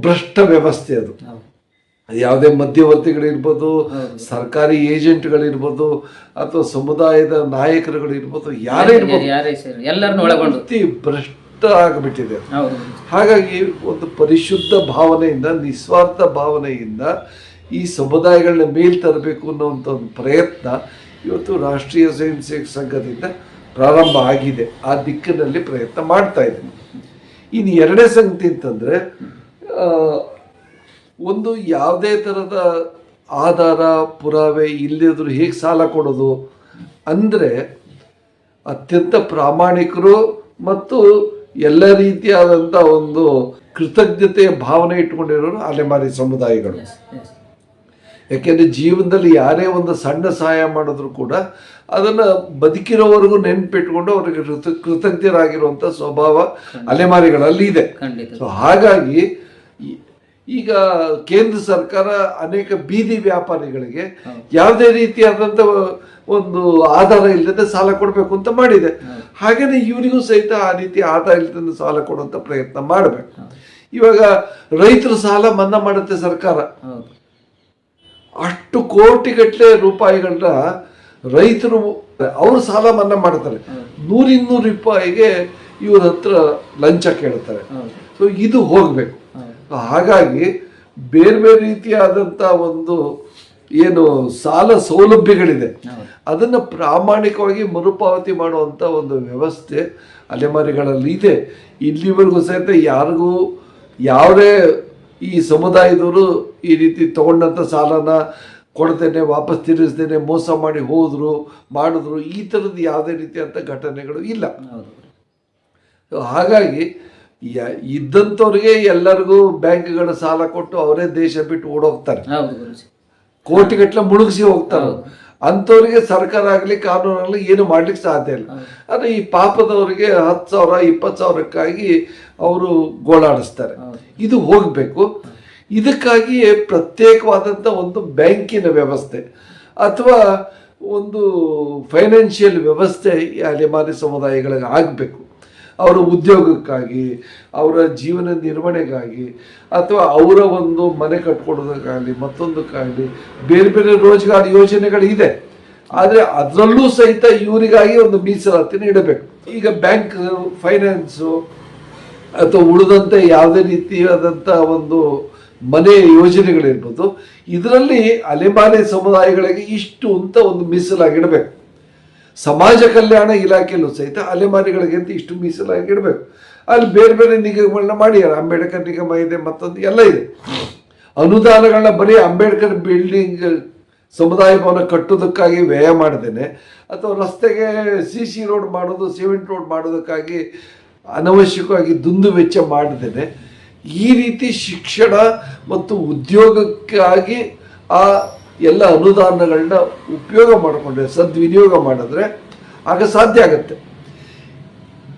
ಭ್ರಷ್ಟ ವ್ಯವಸ್ಥೆ ಅದು. ಯಾವುದೇ ಮಧ್ಯವರ್ತಿಗಳಿರ್ಬೋದು ಸರ್ಕಾರಿ ಏಜೆಂಟ್ಗಳಿರ್ಬೋದು ಅಥವಾ ಸಮುದಾಯದ ನಾಯಕರುಗಳಿರ್ಬೋದು ಯಾರೇ ಇರ್ಬೋದು ಭ್ರಷ್ಟ ಆಗಿಬಿಟ್ಟಿದೆ. ಹಾಗಾಗಿ ಒಂದು ಪರಿಶುದ್ಧ ಭಾವನೆಯಿಂದ ನಿಸ್ವಾರ್ಥ ಭಾವನೆಯಿಂದ ಈ ಸಮುದಾಯಗಳನ್ನ ಮೇಲ್ ತರಬೇಕು ಅನ್ನೋವಂಥ ಒಂದು ಪ್ರಯತ್ನ ಇವತ್ತು ರಾಷ್ಟ್ರೀಯ ಸ್ವಯಂ ಸೇವಕ ಸಂಘದಿಂದ ಪ್ರಾರಂಭ ಆಗಿದೆ. ಆ ದಿಕ್ಕಿನಲ್ಲಿ ಪ್ರಯತ್ನ ಮಾಡ್ತಾ ಇದ್ದೀನಿ. ಇನ್ನು ಎರಡನೇ ಸಂಗತಿ ಅಂತಂದರೆ ಒಂದು ಯಾವುದೇ ಥರದ ಆಧಾರ ಪುರಾವೆ ಇಲ್ಲದಿದ್ರು ಹೇಗೆ ಸಾಲ ಕೊಡೋದು? ಅಂದರೆ ಅತ್ಯಂತ ಪ್ರಾಮಾಣಿಕರು ಮತ್ತು ಎಲ್ಲ ರೀತಿಯಾದಂಥ ಒಂದು ಕೃತಜ್ಞತೆಯ ಭಾವನೆ ಇಟ್ಟುಕೊಂಡಿರೋರು ಅಲೆಮಾರಿ ಸಮುದಾಯಗಳು. ಯಾಕೆಂದ್ರೆ ಜೀವನದಲ್ಲಿ ಯಾರೇ ಒಂದು ಸಣ್ಣ ಸಹಾಯ ಮಾಡಿದ್ರು ಕೂಡ ಅದನ್ನು ಬದುಕಿರೋವರೆಗೂ ನೆನಪಿಟ್ಕೊಂಡು ಅವರಿಗೆ ಕೃತ ಕೃತಜ್ಞರಾಗಿರುವಂಥ ಸ್ವಭಾವ ಅಲೆಮಾರಿಗಳಲ್ಲಿ ಇದೆ. ಸೊ ಹಾಗಾಗಿ ಈಗ ಕೇಂದ್ರ ಸರ್ಕಾರ ಅನೇಕ ಬೀದಿ ವ್ಯಾಪಾರಿಗಳಿಗೆ ಯಾವುದೇ ರೀತಿಯಾದಂಥ ಒಂದು ಆಧಾರ ಇಲ್ಲದೆ ಸಾಲ ಕೊಡಬೇಕು ಅಂತ ಮಾಡಿದೆ. ಹಾಗೇನೆ ಇವರಿಗೂ ಸಹಿತ ಆ ರೀತಿ ಆಧಾರ ಇಲ್ಲದೆ ಸಾಲ ಕೊಡುವಂತ ಪ್ರಯತ್ನ ಮಾಡಬೇಕು. ಇವಾಗ ರೈತರ ಸಾಲ ಮನ್ನಾ ಮಾಡುತ್ತೆ ಸರ್ಕಾರ. ಅಷ್ಟು ಕೋಟಿಗಟ್ಟಲೆ ರೂಪಾಯಿಗಳನ್ನ ರೈತರು ಅವರು ಸಾಲ ಮನ್ನಾ ಮಾಡ್ತಾರೆ. ನೂರಿನ್ನೂರು ರೂಪಾಯಿಗೆ ಇವ್ರ ಹತ್ರ ಲಂಚ ಕೇಳ್ತಾರೆ. ಸೊ ಇದು ಹೋಗಬೇಕು. ಹಾಗಾಗಿ ಬೇರೆ ಬೇರೆ ರೀತಿಯಾದಂಥ ಒಂದು ಏನು ಸಾಲ ಸೌಲಭ್ಯಗಳಿದೆ. ಅದನ್ನ ಪ್ರಾಮಾಣಿಕವಾಗಿ ಮರುಪಾವತಿ ಮಾಡುವಂಥ ಒಂದು ವ್ಯವಸ್ಥೆ ಅಲೆಮಾರಿಗಳಲ್ಲಿ ಇದೆ. ಇಲ್ಲಿವರೆಗೂ ಸಹಿತ ಯಾರಿಗೂ ಯಾವುದೇ ಈ ಸಮುದಾಯದವರು ಈ ರೀತಿ ತಗೊಂಡಂತ ಸಾಲನ ಕೊಡ್ತೇನೆ ವಾಪಸ್ ತೀರಿಸ್ತೇನೆ ಮೋಸ ಮಾಡಿ ಹೋದ್ರು ಮಾಡಿದ್ರು ಈ ಥರದ್ದು ಯಾವುದೇ ರೀತಿಯಾದಂಥ ಘಟನೆಗಳು ಇಲ್ಲ. ಹಾಗಾಗಿ ಯ- ಇದ್ದಂಥವ್ರಿಗೆ ಎಲ್ಲರಿಗೂ ಬ್ಯಾಂಕ್ಗಳ ಸಾಲ ಕೊಟ್ಟು ಅವರೇ ದೇಶ ಬಿಟ್ಟು ಓಡೋಗ್ತಾರೆ. ಕೋಟಿಗಟ್ಟಲೆ ಮುಳುಗಿಸಿ ಹೋಗ್ತಾರೆ ಅಂಥವ್ರಿಗೆ ಸರ್ಕಾರ ಆಗಲಿ ಕಾನೂನು ಆಗಲಿ ಏನು ಮಾಡ್ಲಿಕ್ಕೆ ಸಾಧ್ಯ ಇಲ್ಲ. ಆದರೆ ಈ ಪಾಪದವರಿಗೆ ಹತ್ತು ಸಾವಿರ ಇಪ್ಪತ್ತು ಸಾವಿರಕ್ಕಾಗಿ ಅವರು ಗೋಳಾಡಿಸ್ತಾರೆ. ಇದು ಹೋಗಬೇಕು. ಇದಕ್ಕಾಗಿ ಪ್ರತ್ಯೇಕವಾದಂಥ ಒಂದು ಬ್ಯಾಂಕಿನ ವ್ಯವಸ್ಥೆ ಅಥವಾ ಒಂದು ಫೈನಾನ್ಷಿಯಲ್ ವ್ಯವಸ್ಥೆ ಈ ಅಲೆಮಾರಿ ಸಮುದಾಯಗಳಿಗೆ ಆಗಬೇಕು. ಅವರ ಉದ್ಯೋಗಕ್ಕಾಗಿ, ಅವರ ಜೀವನ ನಿರ್ವಹಣೆಗಾಗಿ, ಅಥವಾ ಅವರ ಒಂದು ಮನೆ ಕಟ್ಕೊಡೋದಕ್ಕಾಗಲಿ ಮತ್ತೊಂದಕ್ಕಾಗಲಿ, ಬೇರೆ ಬೇರೆ ರೋಜ್ಗಾರ್ ಯೋಜನೆಗಳಿದೆ. ಆದರೆ ಅದರಲ್ಲೂ ಸಹಿತ ಇವರಿಗಾಗಿ ಒಂದು ಮೀಸಲಾತಿನ ಇಡಬೇಕು ಈಗ ಬ್ಯಾಂಕ್ ಫೈನಾನ್ಸು ಅಥವಾ ಉಳಿದಂತೆ ಯಾವುದೇ ರೀತಿಯಾದಂಥ ಒಂದು ಮನೆ ಯೋಜನೆಗಳಿರ್ಬೋದು, ಇದರಲ್ಲಿ ಅಲೆಮಾರಿ ಸಮುದಾಯಗಳಿಗೆ ಇಷ್ಟು ಅಂತ ಒಂದು ಮೀಸಲಾಗಿಡಬೇಕು. ಸಮಾಜ ಕಲ್ಯಾಣ ಇಲಾಖೆಯಲ್ಲೂ ಸಹಿತ ಅಲೆಮಾರಿಗಳಿಗೆ ಅಂತ ಇಷ್ಟು ಮೀಸಲಾಗಿ ಇಡಬೇಕು. ಅಲ್ಲಿ ಬೇರೆ ಬೇರೆ ನಿಗಮಗಳನ್ನ ಮಾಡಿದ್ದಾರೆ ಅಂಬೇಡ್ಕರ್ ನಿಗಮ ಇದೆ, ಮತ್ತೊಂದು ಎಲ್ಲ ಇದೆ. ಅನುದಾನಗಳನ್ನ ಬರೀ ಅಂಬೇಡ್ಕರ್ ಬಿಲ್ಡಿಂಗ್ ಸಮುದಾಯ ಭವನ ಕಟ್ಟೋದಕ್ಕಾಗಿ ವ್ಯಯ ಮಾಡ್ದೇನೆ, ಅಥವಾ ರಸ್ತೆಗೆ ಸಿ ಸಿ ರೋಡ್ ಮಾಡೋದು ಸಿಮೆಂಟ್ ರೋಡ್ ಮಾಡೋದಕ್ಕಾಗಿ ಅನವಶ್ಯಕವಾಗಿ ದುಂದು ವೆಚ್ಚ ಮಾಡದೇನೆ. ಈ ರೀತಿ ಶಿಕ್ಷಣ ಮತ್ತು ಉದ್ಯೋಗಕ್ಕಾಗಿ ಆ ಎಲ್ಲ ಅನುದಾನಗಳನ್ನ ಉಪಯೋಗ ಮಾಡಿಕೊಂಡ್ರೆ ಸದ್ವಿನಿಯೋಗ ಮಾಡಿದ್ರೆ ಆಗ ಸಾಧ್ಯ ಆಗುತ್ತೆ.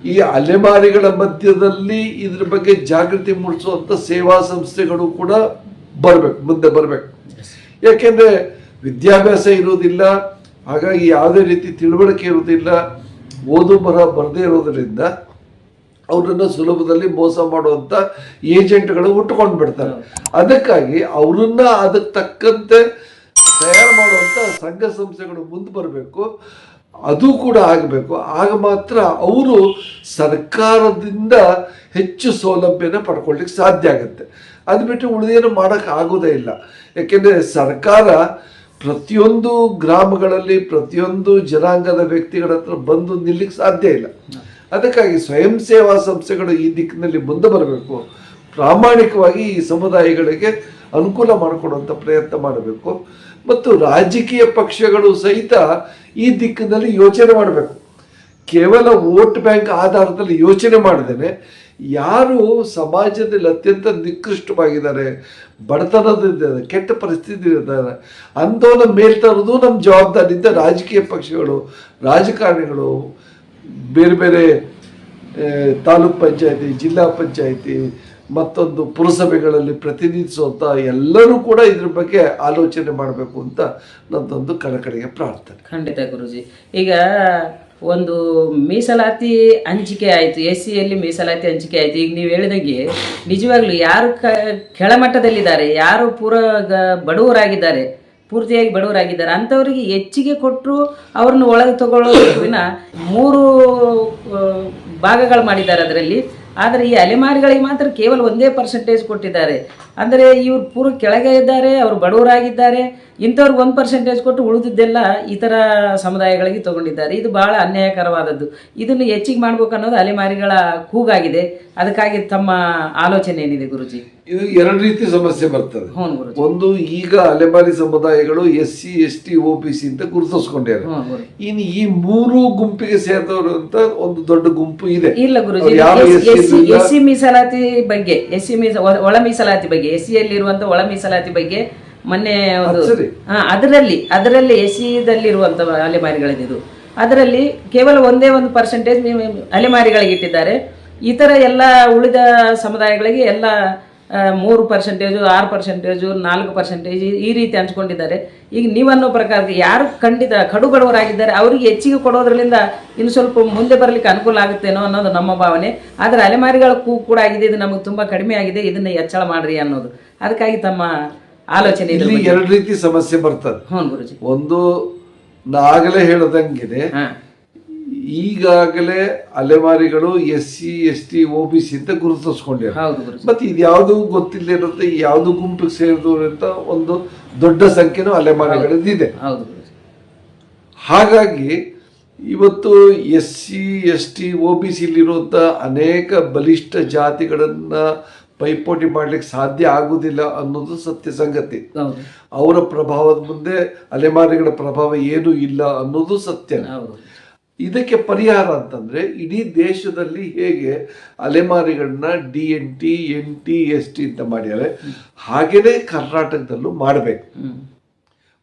ಈ ಅಲೆಮಾರಿಗಳ ಮಧ್ಯದಲ್ಲಿ ಇದ್ರ ಬಗ್ಗೆ ಜಾಗೃತಿ ಮೂಡಿಸುವಂಥ ಸೇವಾ ಸಂಸ್ಥೆಗಳು ಕೂಡ ಬರಬೇಕು ಮುಂದೆ ಬರಬೇಕು. ಯಾಕೆಂದ್ರೆ ವಿದ್ಯಾಭ್ಯಾಸ ಇರುವುದಿಲ್ಲ ಹಾಗಾಗಿ ಯಾವುದೇ ರೀತಿ ತಿಳುವಳಿಕೆ ಇರುವುದಿಲ್ಲ ಓದು ಬರಹ ಬರದೇ ಇರೋದರಿಂದ ಅವರನ್ನು ಸುಲಭದಲ್ಲಿ ಮೋಸ ಮಾಡುವಂಥ ಏಜೆಂಟ್ಗಳು ಹುಟ್ಟುಕೊಂಡು ಬಿಡ್ತಾರೆ ಅದಕ್ಕಾಗಿ ಅವರನ್ನ ಅದಕ್ಕೆ ತಕ್ಕಂತೆ ತಯಾರು ಮಾಡುವಂಥ ಸಂಘ ಸಂಸ್ಥೆಗಳು ಮುಂದೆ ಬರಬೇಕು, ಅದು ಕೂಡ ಆಗಬೇಕು. ಆಗ ಮಾತ್ರ ಅವರು ಸರ್ಕಾರದಿಂದ ಹೆಚ್ಚು ಸೌಲಭ್ಯನ ಪಡ್ಕೊಳ್ಳಿಕ್ಕೆ ಸಾಧ್ಯ ಆಗುತ್ತೆ. ಅದು ಬಿಟ್ಟು ಉಳಿದೇನು ಮಾಡೋಕ್ಕೆ ಆಗೋದೇ ಇಲ್ಲ. ಏಕೆಂದರೆ ಸರ್ಕಾರ ಪ್ರತಿಯೊಂದು ಗ್ರಾಮಗಳಲ್ಲಿ ಪ್ರತಿಯೊಂದು ಜನಾಂಗದ ವ್ಯಕ್ತಿಗಳ ಹತ್ರ ಬಂದು ನಿಲ್ಲಿಕ್ಕೆ ಸಾಧ್ಯ ಇಲ್ಲ. ಅದಕ್ಕಾಗಿ ಸ್ವಯಂ ಸೇವಾ ಸಂಸ್ಥೆಗಳು ಈ ದಿಕ್ಕಿನಲ್ಲಿ ಮುಂದೆ ಬರಬೇಕು. ಪ್ರಾಮಾಣಿಕವಾಗಿ ಈ ಸಮುದಾಯಗಳಿಗೆ ಅನುಕೂಲ ಮಾಡಿಕೊಡುವಂಥ ಪ್ರಯತ್ನ ಮಾಡಬೇಕು. ಮತ್ತು ರಾಜಕೀಯ ಪಕ್ಷಗಳು ಸಹಿತ ಈ ದಿಕ್ಕಿನಲ್ಲಿ ಯೋಚನೆ ಮಾಡಬೇಕು. ಕೇವಲ ವೋಟ್ ಬ್ಯಾಂಕ್ ಆಧಾರದಲ್ಲಿ ಯೋಚನೆ ಮಾಡಿದ್ದೇನೆ. ಯಾರು ಸಮಾಜದಲ್ಲಿ ಅತ್ಯಂತ ನಿಕೃಷ್ಟವಾಗಿದ್ದಾರೆ ಬಡತನದಿಂದ ಕೆಟ್ಟ ಪರಿಸ್ಥಿತಿ ಇದ್ದಾರೆ ಅಂಥವನ್ನ ಮೇಲ್ ತರೋದು ನಮ್ಮ ಜವಾಬ್ದಾರಿಯಿಂದ ರಾಜಕೀಯ ಪಕ್ಷಗಳು, ರಾಜಕಾರಣಿಗಳು, ಬೇರೆ ಬೇರೆ ತಾಲೂಕ್ ಪಂಚಾಯತಿ, ಜಿಲ್ಲಾ ಪಂಚಾಯತಿ ಮತ್ತೊಂದು ಪುರಸಭೆಗಳಲ್ಲಿ ಪ್ರತಿನಿಧಿಸುವಂಥ ಎಲ್ಲರೂ ಕೂಡ ಇದ್ರ ಬಗ್ಗೆ ಆಲೋಚನೆ ಮಾಡಬೇಕು ಅಂತ ನನ್ನೊಂದು ಕಳಕಳಿಯ ಪ್ರಾರ್ಥನೆ. ಖಂಡಿತ ಗುರುಜಿ. ಈಗ ಒಂದು ಮೀಸಲಾತಿ ಹಂಚಿಕೆ ಆಯಿತು ಎಸ್ ಸಿಯಲ್ಲಿ ಮೀಸಲಾತಿ ಹಂಚಿಕೆ ಆಯಿತು. ಈಗ ನೀವು ಹೇಳಿದಂಗೆ ನಿಜವಾಗ್ಲೂ ಯಾರು ಕ, ಕೆಳಮಟ್ಟದಲ್ಲಿದ್ದಾರೆ, ಯಾರು ಪೂರ ಬಡವರಾಗಿದ್ದಾರೆ, ಪೂರ್ತಿಯಾಗಿ ಬಡವರಾಗಿದ್ದಾರೆ, ಅಂಥವರಿಗೆ ಹೆಚ್ಚಿಗೆ ಕೊಟ್ಟರು ಅವ್ರನ್ನ ಒಳಗೆ ತಗೊಳ್ಳೋದು ವಿನ ಮೂರು ಭಾಗಗಳು ಮಾಡಿದ್ದಾರೆ ಅದರಲ್ಲಿ. ಆದರೆ ಈ ಅಲೆಮಾರಿಗಳಿಗೆ ಮಾತ್ರ ಕೇವಲ ಒಂದೇ ಪರ್ಸೆಂಟೇಜ್ ಕೊಟ್ಟಿದ್ದಾರೆ. ಅಂದರೆ ಇವ್ರು ಪೂರ ಕೆಳಗೆ ಇದ್ದಾರೆ ಅವರು ಬಡವರಾಗಿದ್ದಾರೆ ಇಂಥವ್ರಿಗೆ ಒಂದು ಪರ್ಸೆಂಟೇಜ್ ಕೊಟ್ಟು ಉಳಿದಿದ್ದೆಲ್ಲ ಇತರ ಸಮುದಾಯಗಳಿಗೆ ತಗೊಂಡಿದ್ದಾರೆ. ಇದು ಭಾಳ ಅನ್ಯಾಯಕರವಾದದ್ದು. ಇದನ್ನು ಹೆಚ್ಚಿಗೆ ಮಾಡಬೇಕು ಅನ್ನೋದು ಅಲೆಮಾರಿಗಳ ಕೂಗಾಗಿದೆ. ಅದಕ್ಕಾಗಿ ತಮ್ಮ ಆಲೋಚನೆ ಏನಿದೆ ಗುರುಜಿ? ಇದು ಎರಡು ರೀತಿ ಸಮಸ್ಯೆ ಬರ್ತದೆ. ಒಂದು ಈಗ ಅಲೆಮಾರಿ ಸಮುದಾಯಗಳು S C S T O B C ಅಂತ ಗುರುತಿಸ್ಕೊಂಡಿದ್ದಾರೆ. ಇನ್ನು ಈ ಮೂರು ಗುಂಪಿಗೆ ಸೇರಿದವರು ಅಂತ ಒಂದು ದೊಡ್ಡ ಗುಂಪು ಇದೆ. ಇಲ್ಲ ಗುರುಜಿ. ಎಸ್ ಸಿ ಮೀಸಲಾತಿ ಬಗ್ಗೆ ಎಸ್ ಸಿ ಮೀಸ ಒಳ ಮೀಸಲಾತಿ ಬಗ್ಗೆ. ಎಸ್ ಸಿಯಲ್ಲಿರುವಂಥ ಒಳ ಮೀಸಲಾತಿ ಬಗ್ಗೆ ಮೊನ್ನೆ ಒಂದು. ಹಾ, ಅದರಲ್ಲಿ ಅದರಲ್ಲಿ ಎಸ್ ಸಿದಲ್ಲಿರುವಂಥ ಅಲೆಮಾರಿಗಳಿದ್ದು ಅದರಲ್ಲಿ ಕೇವಲ ಒಂದೇ ಒಂದು ಪರ್ಸೆಂಟೇಜ್ ಅಲೆಮಾರಿಗಳಿಗೆ ಇಟ್ಟಿದ್ದಾರೆ ಇತರ ಎಲ್ಲ ಉಳಿದ ಸಮುದಾಯಗಳಿಗೆ ಎಲ್ಲ ಮೂರು ಪರ್ಸೆಂಟೇಜು ಆರು ಪರ್ಸೆಂಟೇಜು ನಾಲ್ಕು ಪರ್ಸೆಂಟೇಜ್ ಈ ರೀತಿ ಹಂಚ್ಕೊಂಡಿದ್ದಾರೆ. ಈಗ ನೀವನ್ನೋ ಪ್ರಕಾರ ಯಾರು ಖಂಡಿತ ಕಡು ಬಡವರಾಗಿದ್ದಾರೆ ಅವರಿಗೆ ಹೆಚ್ಚಿಗೆ ಕೊಡೋದ್ರಿಂದ ಇನ್ನು ಸ್ವಲ್ಪ ಮುಂದೆ ಬರಲಿಕ್ಕೆ ಅನುಕೂಲ ಆಗುತ್ತೇನೋ ಅನ್ನೋದು ನಮ್ಮ ಭಾವನೆ. ಆದರೆ ಅಲೆಮಾರಿಗಳ ಕೂ ಕೂಡ ಆಗಿದೆ ಇದು ನಮಗೆ ತುಂಬ ಕಡಿಮೆ ಆಗಿದೆ ಇದನ್ನು ಹೆಚ್ಚಳ ಮಾಡ್ರಿ ಅನ್ನೋದು. ಅದಕ್ಕಾಗಿ ತಮ್ಮ ಆಲೋಚನೆ ಎರಡು ರೀತಿ ಸಮಸ್ಯೆ ಬರ್ತದೆ. ಹ್ಞೂ ಗುರುಜಿ. ಒಂದು ನಾ ಆಗಲೇ ಹಾ. ಈಗಾಗಲೇ ಅಲೆಮಾರಿಗಳು S C S T O B C ಅಂತ ಗುರುತಿಸ್ಕೊಂಡಿದ್ದಾರೆ ಮತ್ತೆ ಇದು ಯಾವುದು ಗೊತ್ತಿಲ್ಲದಿರುತ್ತೆ ಯಾವುದು ಗುಂಪಿಗೆ ಸೇರಿದವರು ಅಂತ ಒಂದು ದೊಡ್ಡ ಸಂಖ್ಯೆನೂ ಅಲೆಮಾರಿಗಳದ್ದಿದೆ. ಹಾಗಾಗಿ ಇವತ್ತು S C S T O B ಸಿಲಿರುವಂಥ ಅನೇಕ ಬಲಿಷ್ಠ ಜಾತಿಗಳನ್ನು ಪೈಪೋಟಿ ಮಾಡ್ಲಿಕ್ಕೆ ಸಾಧ್ಯ ಆಗುವುದಿಲ್ಲ ಅನ್ನೋದು ಸತ್ಯ ಸಂಗತಿ. ಅವರ ಪ್ರಭಾವದ ಮುಂದೆ ಅಲೆಮಾರಿಗಳ ಪ್ರಭಾವ ಏನೂ ಇಲ್ಲ ಅನ್ನೋದು ಸತ್ಯ. ಇದಕ್ಕೆ ಪರಿಹಾರ ಅಂತಂದ್ರೆ ಇಡೀ ದೇಶದಲ್ಲಿ ಹೇಗೆ ಅಲೆಮಾರಿಗಳನ್ನ D N T N T S T ಅಂತ ಮಾಡಿದ್ದಾರೆ ಹಾಗೇನೆ ಕರ್ನಾಟಕದಲ್ಲೂ ಮಾಡಬೇಕು.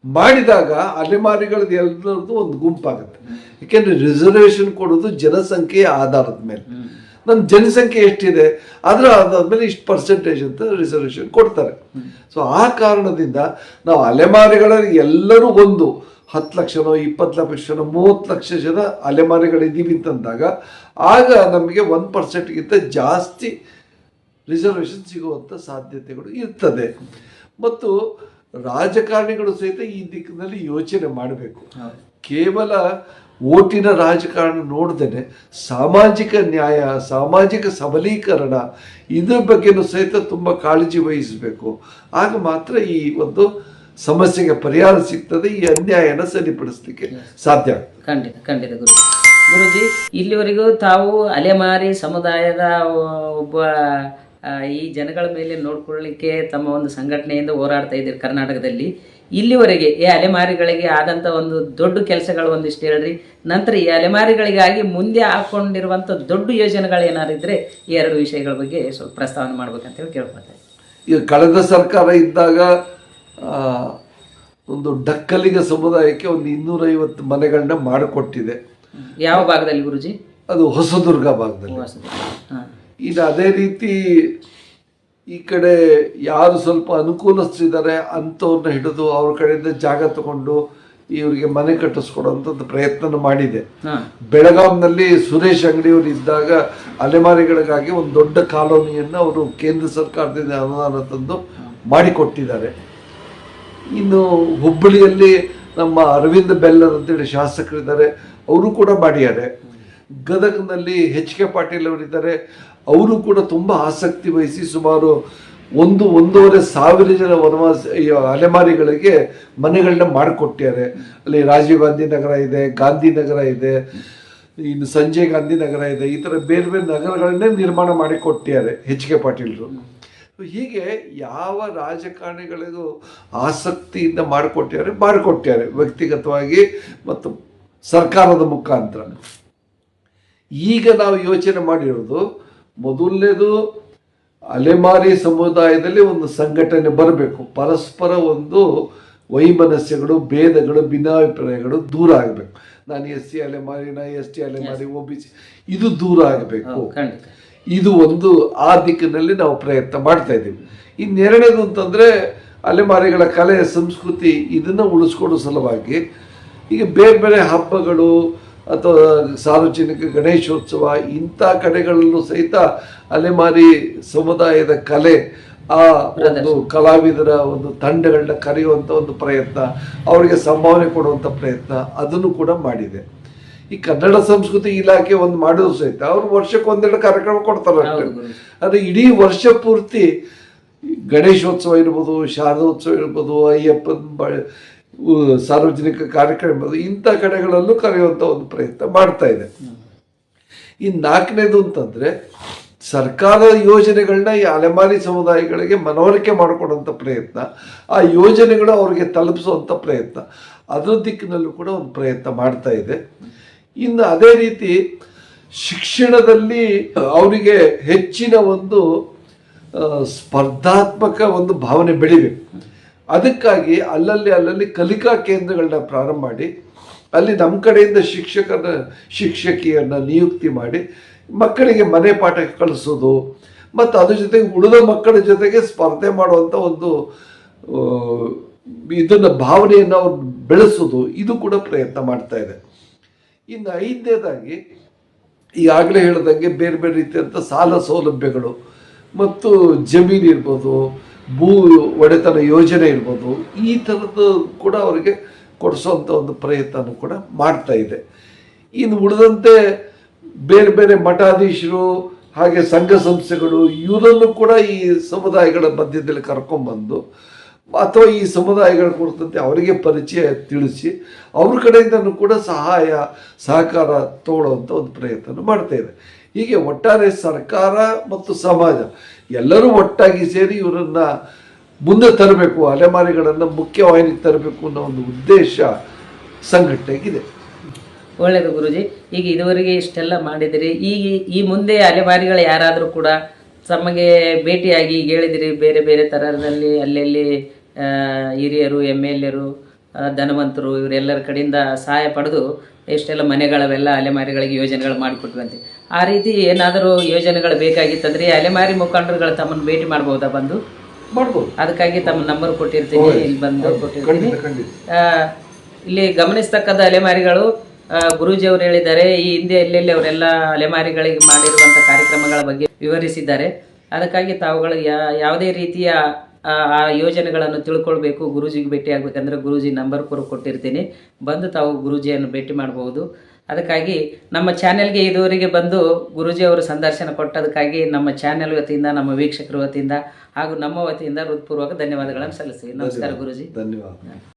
ಮಾಡಿದಾಗ ಅಲೆಮಾರಿಗಳದ್ದು ಎಲ್ಲರದ್ದು ಒಂದು ಗುಂಪಾಗುತ್ತೆ. ಯಾಕೆಂದ್ರೆ ರಿಸರ್ವೇಶನ್ ಕೊಡೋದು ಜನಸಂಖ್ಯೆಯ ಆಧಾರದ ಮೇಲೆ. ನಮ್ಮ ಜನಸಂಖ್ಯೆ ಎಷ್ಟಿದೆ ಅದರ ಆಧಾರದ ಮೇಲೆ ಇಷ್ಟು ಪರ್ಸೆಂಟೇಜ್ ಅಂತ ರಿಸರ್ವೇಶನ್ ಕೊಡ್ತಾರೆ. ಸೊ ಆ ಕಾರಣದಿಂದ ನಾವು ಅಲೆಮಾರಿಗಳಲ್ಲಿ ಎಲ್ಲರೂ ಒಂದು ಹತ್ತು ಲಕ್ಷನೋ ಇಪ್ಪತ್ತು ಲಕ್ಷನೋ ಮೂವತ್ತು ಲಕ್ಷ ಜನ ಅಲೆಮಾರಿಗಳಿದ್ದೀವಿ ಅಂತಂದಾಗ ಆಗ ನಮಗೆ ಒನ್ ಪರ್ಸೆಂಟ್ಗಿಂತ ಜಾಸ್ತಿ ರಿಸರ್ವೇಷನ್ ಸಿಗುವಂಥ ಸಾಧ್ಯತೆಗಳು ಇರ್ತದೆ. ಮತ್ತು ರಾಜಕಾರಣಿಗಳು ಸಹಿತ ಈ ದಿಕ್ಕಿನಲ್ಲಿ ಯೋಚನೆ ಮಾಡಬೇಕು. ಕೇವಲ ಓಟಿನ ರಾಜಕಾರಣ ನೋಡ್ದೇನೆ ಸಾಮಾಜಿಕ ನ್ಯಾಯ ಸಾಮಾಜಿಕ ಸಬಲೀಕರಣ ಇದ್ರ ಬಗ್ಗೆನೂ ಸಹಿತ ತುಂಬ ಕಾಳಜಿ ವಹಿಸಬೇಕು. ಆಗ ಮಾತ್ರ ಈ ಒಂದು ಸಮಸ್ಯೆಗೆ ಪರಿಹಾರ ಸಿಗ್ತದೆ ಈ ಅನ್ಯಾಯನ ಸರಿಪಡಿಸ್ಲಿಕ್ಕೆ ಸಾಧ್ಯ? ಖಂಡಿತ ಖಂಡಿತ ಗುರು. ಗುರುಜಿ ಇಲ್ಲಿವರೆಗೂ ತಾವು ಅಲೆಮಾರಿ ಸಮುದಾಯದ ಒಬ್ಬ ಈ ಜನಗಳ ಮೇಲೆ ನೋಡ್ಕೊಳ್ಳಿಕ್ಕೆ ತಮ್ಮ ಒಂದು ಸಂಘಟನೆಯಿಂದ ಹೋರಾಡ್ತಾ ಇದ್ದೀರಿ ಕರ್ನಾಟಕದಲ್ಲಿ. ಇಲ್ಲಿವರೆಗೆ ಈ ಅಲೆಮಾರಿಗಳಿಗೆ ಆದಂಥ ಒಂದು ದೊಡ್ಡ ಕೆಲಸಗಳು ಒಂದಿಷ್ಟು ಹೇಳ್ರಿ. ನಂತರ ಈ ಅಲೆಮಾರಿಗಳಿಗಾಗಿ ಮುಂದೆ ಹಾಕೊಂಡಿರುವಂಥ ದೊಡ್ಡ ಯೋಜನೆಗಳು ಇದ್ರೆ ಈ ಎರಡು ವಿಷಯಗಳ ಬಗ್ಗೆ ಸ್ವಲ್ಪ ಪ್ರಸ್ತಾವನೆ ಮಾಡ್ಬೇಕಂತೇಳಿ ಹೇಳಿ ಇದ್ದೀನಿ. ಈಗ ಕಳೆದ ಸರ್ಕಾರ ಇದ್ದಾಗ ಒಂದು ಡಕ್ಕಲಿಗ ಸಮುದಾಯಕ್ಕೆ ಒಂದು ಇನ್ನೂರೈವತ್ತು ಮನೆಗಳನ್ನ ಮಾಡಿಕೊಟ್ಟಿದೆ. ಯಾವ ಭಾಗದಲ್ಲಿ ಗುರುಜಿ? ಅದು ಹೊಸದುರ್ಗ ಭಾಗದಲ್ಲಿ. ಇದು ಇನ್ನು ಅದೇ ರೀತಿ ಈ ಕಡೆ ಯಾರು ಸ್ವಲ್ಪ ಅನುಕೂಲಿಸ್ತಿದ್ದಾರೆ ಅಂಥವ್ರನ್ನ ಹಿಡಿದು ಅವ್ರ ಕಡೆಯಿಂದ ಜಾಗ ತಗೊಂಡು ಇವರಿಗೆ ಮನೆ ಕಟ್ಟಿಸ್ಕೊಡೋಂಥದ್ದು ಪ್ರಯತ್ನ ಮಾಡಿದೆ. ಬೆಳಗಾಂನಲ್ಲಿ ಸುರೇಶ್ ಅಂಗಡಿಯವರು ಇದ್ದಾಗ ಅಲೆಮಾರಿಗಳಿಗಾಗಿ ಒಂದು ದೊಡ್ಡ ಕಾಲೋನಿಯನ್ನು ಅವರು ಕೇಂದ್ರ ಸರ್ಕಾರದಿಂದ ಅನುದಾನ ತಂದು ಮಾಡಿಕೊಟ್ಟಿದ್ದಾರೆ. ಇನ್ನು ಹುಬ್ಬಳ್ಳಿಯಲ್ಲಿ ನಮ್ಮ ಅರವಿಂದ ಬೆಲ್ಲರ್ ಅಂತೇಳಿ ಶಾಸಕರಿದ್ದಾರೆ, ಅವರು ಕೂಡ ಮಾಡಿದ್ದಾರೆ. ಗದಗನಲ್ಲಿ ಎಚ್ ಕೆ ಪಾಟೀಲ್ ಅವರಿದ್ದಾರೆ, ಅವರು ಕೂಡ ತುಂಬ ಆಸಕ್ತಿ ವಹಿಸಿ ಸುಮಾರು ಒಂದು, ಒಂದೂವರೆ ಸಾವಿರ ಜನ ವನವಾಸ ಅಲೆಮಾರಿಗಳಿಗೆ ಮನೆಗಳನ್ನ ಮಾಡಿಕೊಟ್ಟಿದ್ದಾರೆ. ಅಲ್ಲಿ ರಾಜೀವ್ ಗಾಂಧಿ ನಗರ ಇದೆ, ಗಾಂಧಿ ನಗರ ಇದೆ, ಇನ್ನು ಸಂಜಯ್ ಗಾಂಧಿ ನಗರ ಇದೆ, ಈ ಥರ ಬೇರೆ ಬೇರೆ ನಗರಗಳನ್ನೇ ನಿರ್ಮಾಣ ಮಾಡಿ ಕೊಟ್ಟಿದ್ದಾರೆ ಎಚ್ ಕೆ ಪಾಟೀಲ್ರು. ಹೀಗೆ ಯಾವ ರಾಜಕಾರಣಿಗಳಿಗೂ ಆಸಕ್ತಿಯಿಂದ ಮಾಡಿಕೊಟ್ಟಿದ್ದಾರೆ ಮಾಡಿಕೊಟ್ಟಿದ್ದಾರೆ. ವ್ಯಕ್ತಿಗತವಾಗಿ ಮತ್ತು ಸರ್ಕಾರದ ಮುಖಾಂತರ. ಈಗ ನಾವು ಯೋಚನೆ ಮಾಡಿರೋದು ಮೊದಲನೇದು ಅಲೆಮಾರಿ ಸಮುದಾಯದಲ್ಲಿ ಒಂದು ಸಂಘಟನೆ ಬರಬೇಕು. ಪರಸ್ಪರ ಒಂದು ವೈಮನಸ್ಯಗಳು ಭೇದಗಳು ಭಿನ್ನಾಭಿಪ್ರಾಯಗಳು ದೂರ ಆಗಬೇಕು. ನಾನು ಎಸ್ ಸಿ ಅಲೆಮಾರಿ ನಾ ಎಸ್ ಟಿ ಅಲೆಮಾರಿ ಒ ಬಿ ಸಿ ಇದು ದೂರ ಆಗಬೇಕು. ಇದು ಒಂದು ಆ ದಿಕ್ಕಿನಲ್ಲಿ ನಾವು ಪ್ರಯತ್ನ ಮಾಡ್ತಾ ಇದ್ದೀವಿ. ಇನ್ನೆರಡನೇದು ಅಂತಂದರೆ ಅಲೆಮಾರಿಗಳ ಕಲೆ ಸಂಸ್ಕೃತಿ ಇದನ್ನು ಉಳಿಸ್ಕೊಡೋ ಸಲುವಾಗಿ ಈಗ ಬೇರೆ ಬೇರೆ ಹಬ್ಬಗಳು ಅಥವಾ ಸಾರ್ವಜನಿಕ ಗಣೇಶೋತ್ಸವ ಇಂಥ ಕಡೆಗಳಲ್ಲೂ ಸಹಿತ ಅಲೆಮಾರಿ ಸಮುದಾಯದ ಕಲೆ ಆ ಒಂದು ಕಲಾವಿದರ ಒಂದು ತಂಡಗಳನ್ನ ಕರೆಯುವಂಥ ಒಂದು ಪ್ರಯತ್ನ ಅವರಿಗೆ ಸಂಭಾವನೆ ಕೊಡುವಂಥ ಪ್ರಯತ್ನ ಅದನ್ನು ಕೂಡ ಮಾಡಿದೆ. ಈ ಕನ್ನಡ ಸಂಸ್ಕೃತಿ ಇಲಾಖೆ ಒಂದು ಮಾಡೋದು ಸಹಿತ. ಅವ್ರು ವರ್ಷಕ್ಕೆ ಒಂದೆರಡು ಕಾರ್ಯಕ್ರಮ ಕೊಡ್ತಾರೆ ಆದರೆ ಇಡೀ ವರ್ಷ ಪೂರ್ತಿ ಗಣೇಶೋತ್ಸವ ಇರ್ಬೋದು ಶಾರದೋತ್ಸವ ಇರ್ಬೋದು ಅಯ್ಯಪ್ಪನ ಬ ಸಾರ್ವಜನಿಕ ಕಾರ್ಯಕ್ರಮ ಇರ್ಬೋದು ಇಂಥ ಕಡೆಗಳಲ್ಲೂ ಕರೆಯುವಂಥ ಒಂದು ಪ್ರಯತ್ನ ಮಾಡ್ತಾ ಇದೆ. ಈ ನಾಲ್ಕನೇದು ಅಂತಂದರೆ ಸರ್ಕಾರ ಯೋಜನೆಗಳನ್ನ ಈ ಅಲೆಮಾರಿ ಸಮುದಾಯಗಳಿಗೆ ಮನವರಿಕೆ ಮಾಡಿಕೊಡುವಂಥ ಪ್ರಯತ್ನ ಆ ಯೋಜನೆಗಳು ಅವರಿಗೆ ತಲುಪಿಸುವಂಥ ಪ್ರಯತ್ನ ಅದರ ದಿಕ್ಕಿನಲ್ಲೂ ಕೂಡ ಒಂದು ಪ್ರಯತ್ನ ಮಾಡ್ತಾ ಇದೆ. ಇನ್ನು ಅದೇ ರೀತಿ ಶಿಕ್ಷಣದಲ್ಲಿ ಅವರಿಗೆ ಹೆಚ್ಚಿನ ಒಂದು ಸ್ಪರ್ಧಾತ್ಮಕ ಒಂದು ಭಾವನೆ ಬೆಳಿಬೇಕು. ಅದಕ್ಕಾಗಿ ಅಲ್ಲಲ್ಲಿ ಅಲ್ಲಲ್ಲಿ ಕಲಿಕಾ ಕೇಂದ್ರಗಳನ್ನ ಪ್ರಾರಂಭ ಮಾಡಿ, ಅಲ್ಲಿ ನಮ್ಮ ಕಡೆಯಿಂದ ಶಿಕ್ಷಕರ ಶಿಕ್ಷಕಿಯನ್ನು ನಿಯುಕ್ತಿ ಮಾಡಿ, ಮಕ್ಕಳಿಗೆ ಮನೆ ಪಾಠ ಕಳಿಸೋದು ಮತ್ತು ಅದ್ರ ಜೊತೆಗೆ ಉಳಿದ ಮಕ್ಕಳ ಜೊತೆಗೆ ಸ್ಪರ್ಧೆ ಮಾಡುವಂಥ ಒಂದು ಇದನ್ನು ಭಾವನೆಯನ್ನು ಅವ್ರು ಬೆಳೆಸೋದು, ಇದು ಕೂಡ ಪ್ರಯತ್ನ ಮಾಡ್ತಾ ಇದೆ. ಇನ್ನು ಐದನೇದಾಗಿ ಈಗಾಗಲೇ ಹೇಳಿದಂಗೆ ಬೇರೆ ಬೇರೆ ರೀತಿಯಂಥ ಸಾಲ ಸೌಲಭ್ಯಗಳು ಮತ್ತು ಜಮೀನು ಇರ್ಬೋದು, ಭೂ ಒಡೆತನ ಯೋಜನೆ ಇರ್ಬೋದು, ಈ ಥರದ್ದು ಕೂಡ ಅವರಿಗೆ ಕೊಡಿಸೋಂಥ ಒಂದು ಪ್ರಯತ್ನ ಕೂಡ ಮಾಡ್ತಾ ಇದೆ. ಇನ್ನು ಉಳಿದಂತೆ ಬೇರೆ ಬೇರೆ ಮಠಾಧೀಶರು ಹಾಗೆ ಸಂಘ ಸಂಸ್ಥೆಗಳು ಇವರನ್ನು ಕೂಡ ಈ ಸಮುದಾಯಗಳ ಮಧ್ಯದಲ್ಲಿ ಕರ್ಕೊಂಡ್ಬಂದು ಅಥವಾ ಈ ಸಮುದಾಯಗಳ ಕುರಿತಂತೆ ಅವರಿಗೆ ಪರಿಚಯ ತಿಳಿಸಿ ಅವ್ರ ಕಡೆಯಿಂದನೂ ಕೂಡ ಸಹಾಯ, ಸಹಕಾರ ತಗೊಳ್ಳುವಂಥ ಒಂದು ಪ್ರಯತ್ನ ಮಾಡ್ತಾ ಇದೆ. ಹೀಗೆ ಒಟ್ಟಾರೆ ಸರ್ಕಾರ ಮತ್ತು ಸಮಾಜ ಎಲ್ಲರೂ ಒಟ್ಟಾಗಿ ಸೇರಿ ಇವರನ್ನು ಮುಂದೆ ತರಬೇಕು, ಅಲೆಮಾರಿಗಳನ್ನು ಮುಖ್ಯವಾಹಿನಿಗೆ ತರಬೇಕು ಅನ್ನೋ ಒಂದು ಉದ್ದೇಶ ಸಂಘಟನೆಗಿದೆ. ಒಳ್ಳೆಯದು ಗುರುಜಿ. ಈಗ ಇದುವರೆಗೆ ಇಷ್ಟೆಲ್ಲ ಮಾಡಿದಿರಿ. ಈಗ ಈ ಮುಂದೆ ಅಲೆಮಾರಿಗಳು ಯಾರಾದರೂ ಕೂಡ ತಮಗೆ ಭೇಟಿಯಾಗಿ ಹೇಳಿದಿರಿ, ಬೇರೆ ಬೇರೆ ಥರದಲ್ಲಿ ಅಲ್ಲಲ್ಲಿ ಹಿರಿಯರು ಎಂ ಎಲ್ ಎರು ಧನವಂತರು ಇವರೆಲ್ಲರ ಕಡೆಯಿಂದ ಸಹಾಯ ಪಡೆದು ಎಷ್ಟೆಲ್ಲ ಮನೆಗಳವೆಲ್ಲ ಅಲೆಮಾರಿಗಳಿಗೆ ಯೋಜನೆಗಳು ಮಾಡಿಕೊಟ್ವಂತೆ ಆ ರೀತಿ ಏನಾದರೂ ಯೋಜನೆಗಳು ಬೇಕಾಗಿತ್ತಂದ್ರೆ ಈ ಅಲೆಮಾರಿ ಮುಖಂಡರುಗಳು ತಮ್ಮನ್ನು ಭೇಟಿ ಮಾಡ್ಬೋದಾ ಬಂದು? ಮಾಡ್ಬೋದು. ಅದಕ್ಕಾಗಿ ತಮ್ಮ ನಂಬರ್ ಕೊಟ್ಟಿರ್ತೀನಿ ಇಲ್ಲಿ ಬಂದು ಕೊಟ್ಟಿರ್ತೀನಿ. ಇಲ್ಲಿ ಗಮನಿಸ್ತಕ್ಕಂಥ ಅಲೆಮಾರಿಗಳು ಗುರುಜಿ ಗುರೂಜಿಯವರು ಹೇಳಿದ್ದಾರೆ ಈ ಹಿಂದೆ ಎಲ್ಲೆಲ್ಲಿ ಅವರೆಲ್ಲ ಅಲೆಮಾರಿಗಳಿಗೆ ಮಾಡಿರುವಂಥ ಕಾರ್ಯಕ್ರಮಗಳ ಬಗ್ಗೆ ವಿವರಿಸಿದ್ದಾರೆ. ಅದಕ್ಕಾಗಿ ತಾವುಗಳು ಯಾ- ಯಾವುದೇ ರೀತಿಯ ಆ ಯೋಜನೆಗಳನ್ನು ತಿಳ್ಕೊಳ್ಬೇಕು ಗುರೂಜಿಗೆ ಭೇಟಿ ಆಗ್ಬೇಕಂದ್ರೆ ಗುರುಜಿ ನಂಬರ್ ಕೂಡ ಕೊಟ್ಟಿರ್ತೀನಿ. ಬಂದು ತಾವು ಗುರುಜಿಯನ್ನು ಭೇಟಿ ಮಾಡಬಹುದು ಅದಕ್ಕಾಗಿ ನಮ್ಮ ಚಾನೆಲ್ಗೆ ಇದುವರೆಗೆ ಬಂದು ಗುರೂಜಿ ಅವರು ಸಂದರ್ಶನ ಕೊಟ್ಟದಕ್ಕಾಗಿ ನಮ್ಮ ಚಾನೆಲ್ ವತಿಯಿಂದ ನಮ್ಮ ವೀಕ್ಷಕರ ವತಿಯಿಂದ ಹಾಗೂ ನಮ್ಮ ವತಿಯಿಂದ ಹೃತ್ಪೂರ್ವಕ ಧನ್ಯವಾದಗಳನ್ನು ಸಲ್ಲಿಸಿ ನಮಸ್ಕಾರ ಗುರೂಜಿ. ಧನ್ಯವಾದ.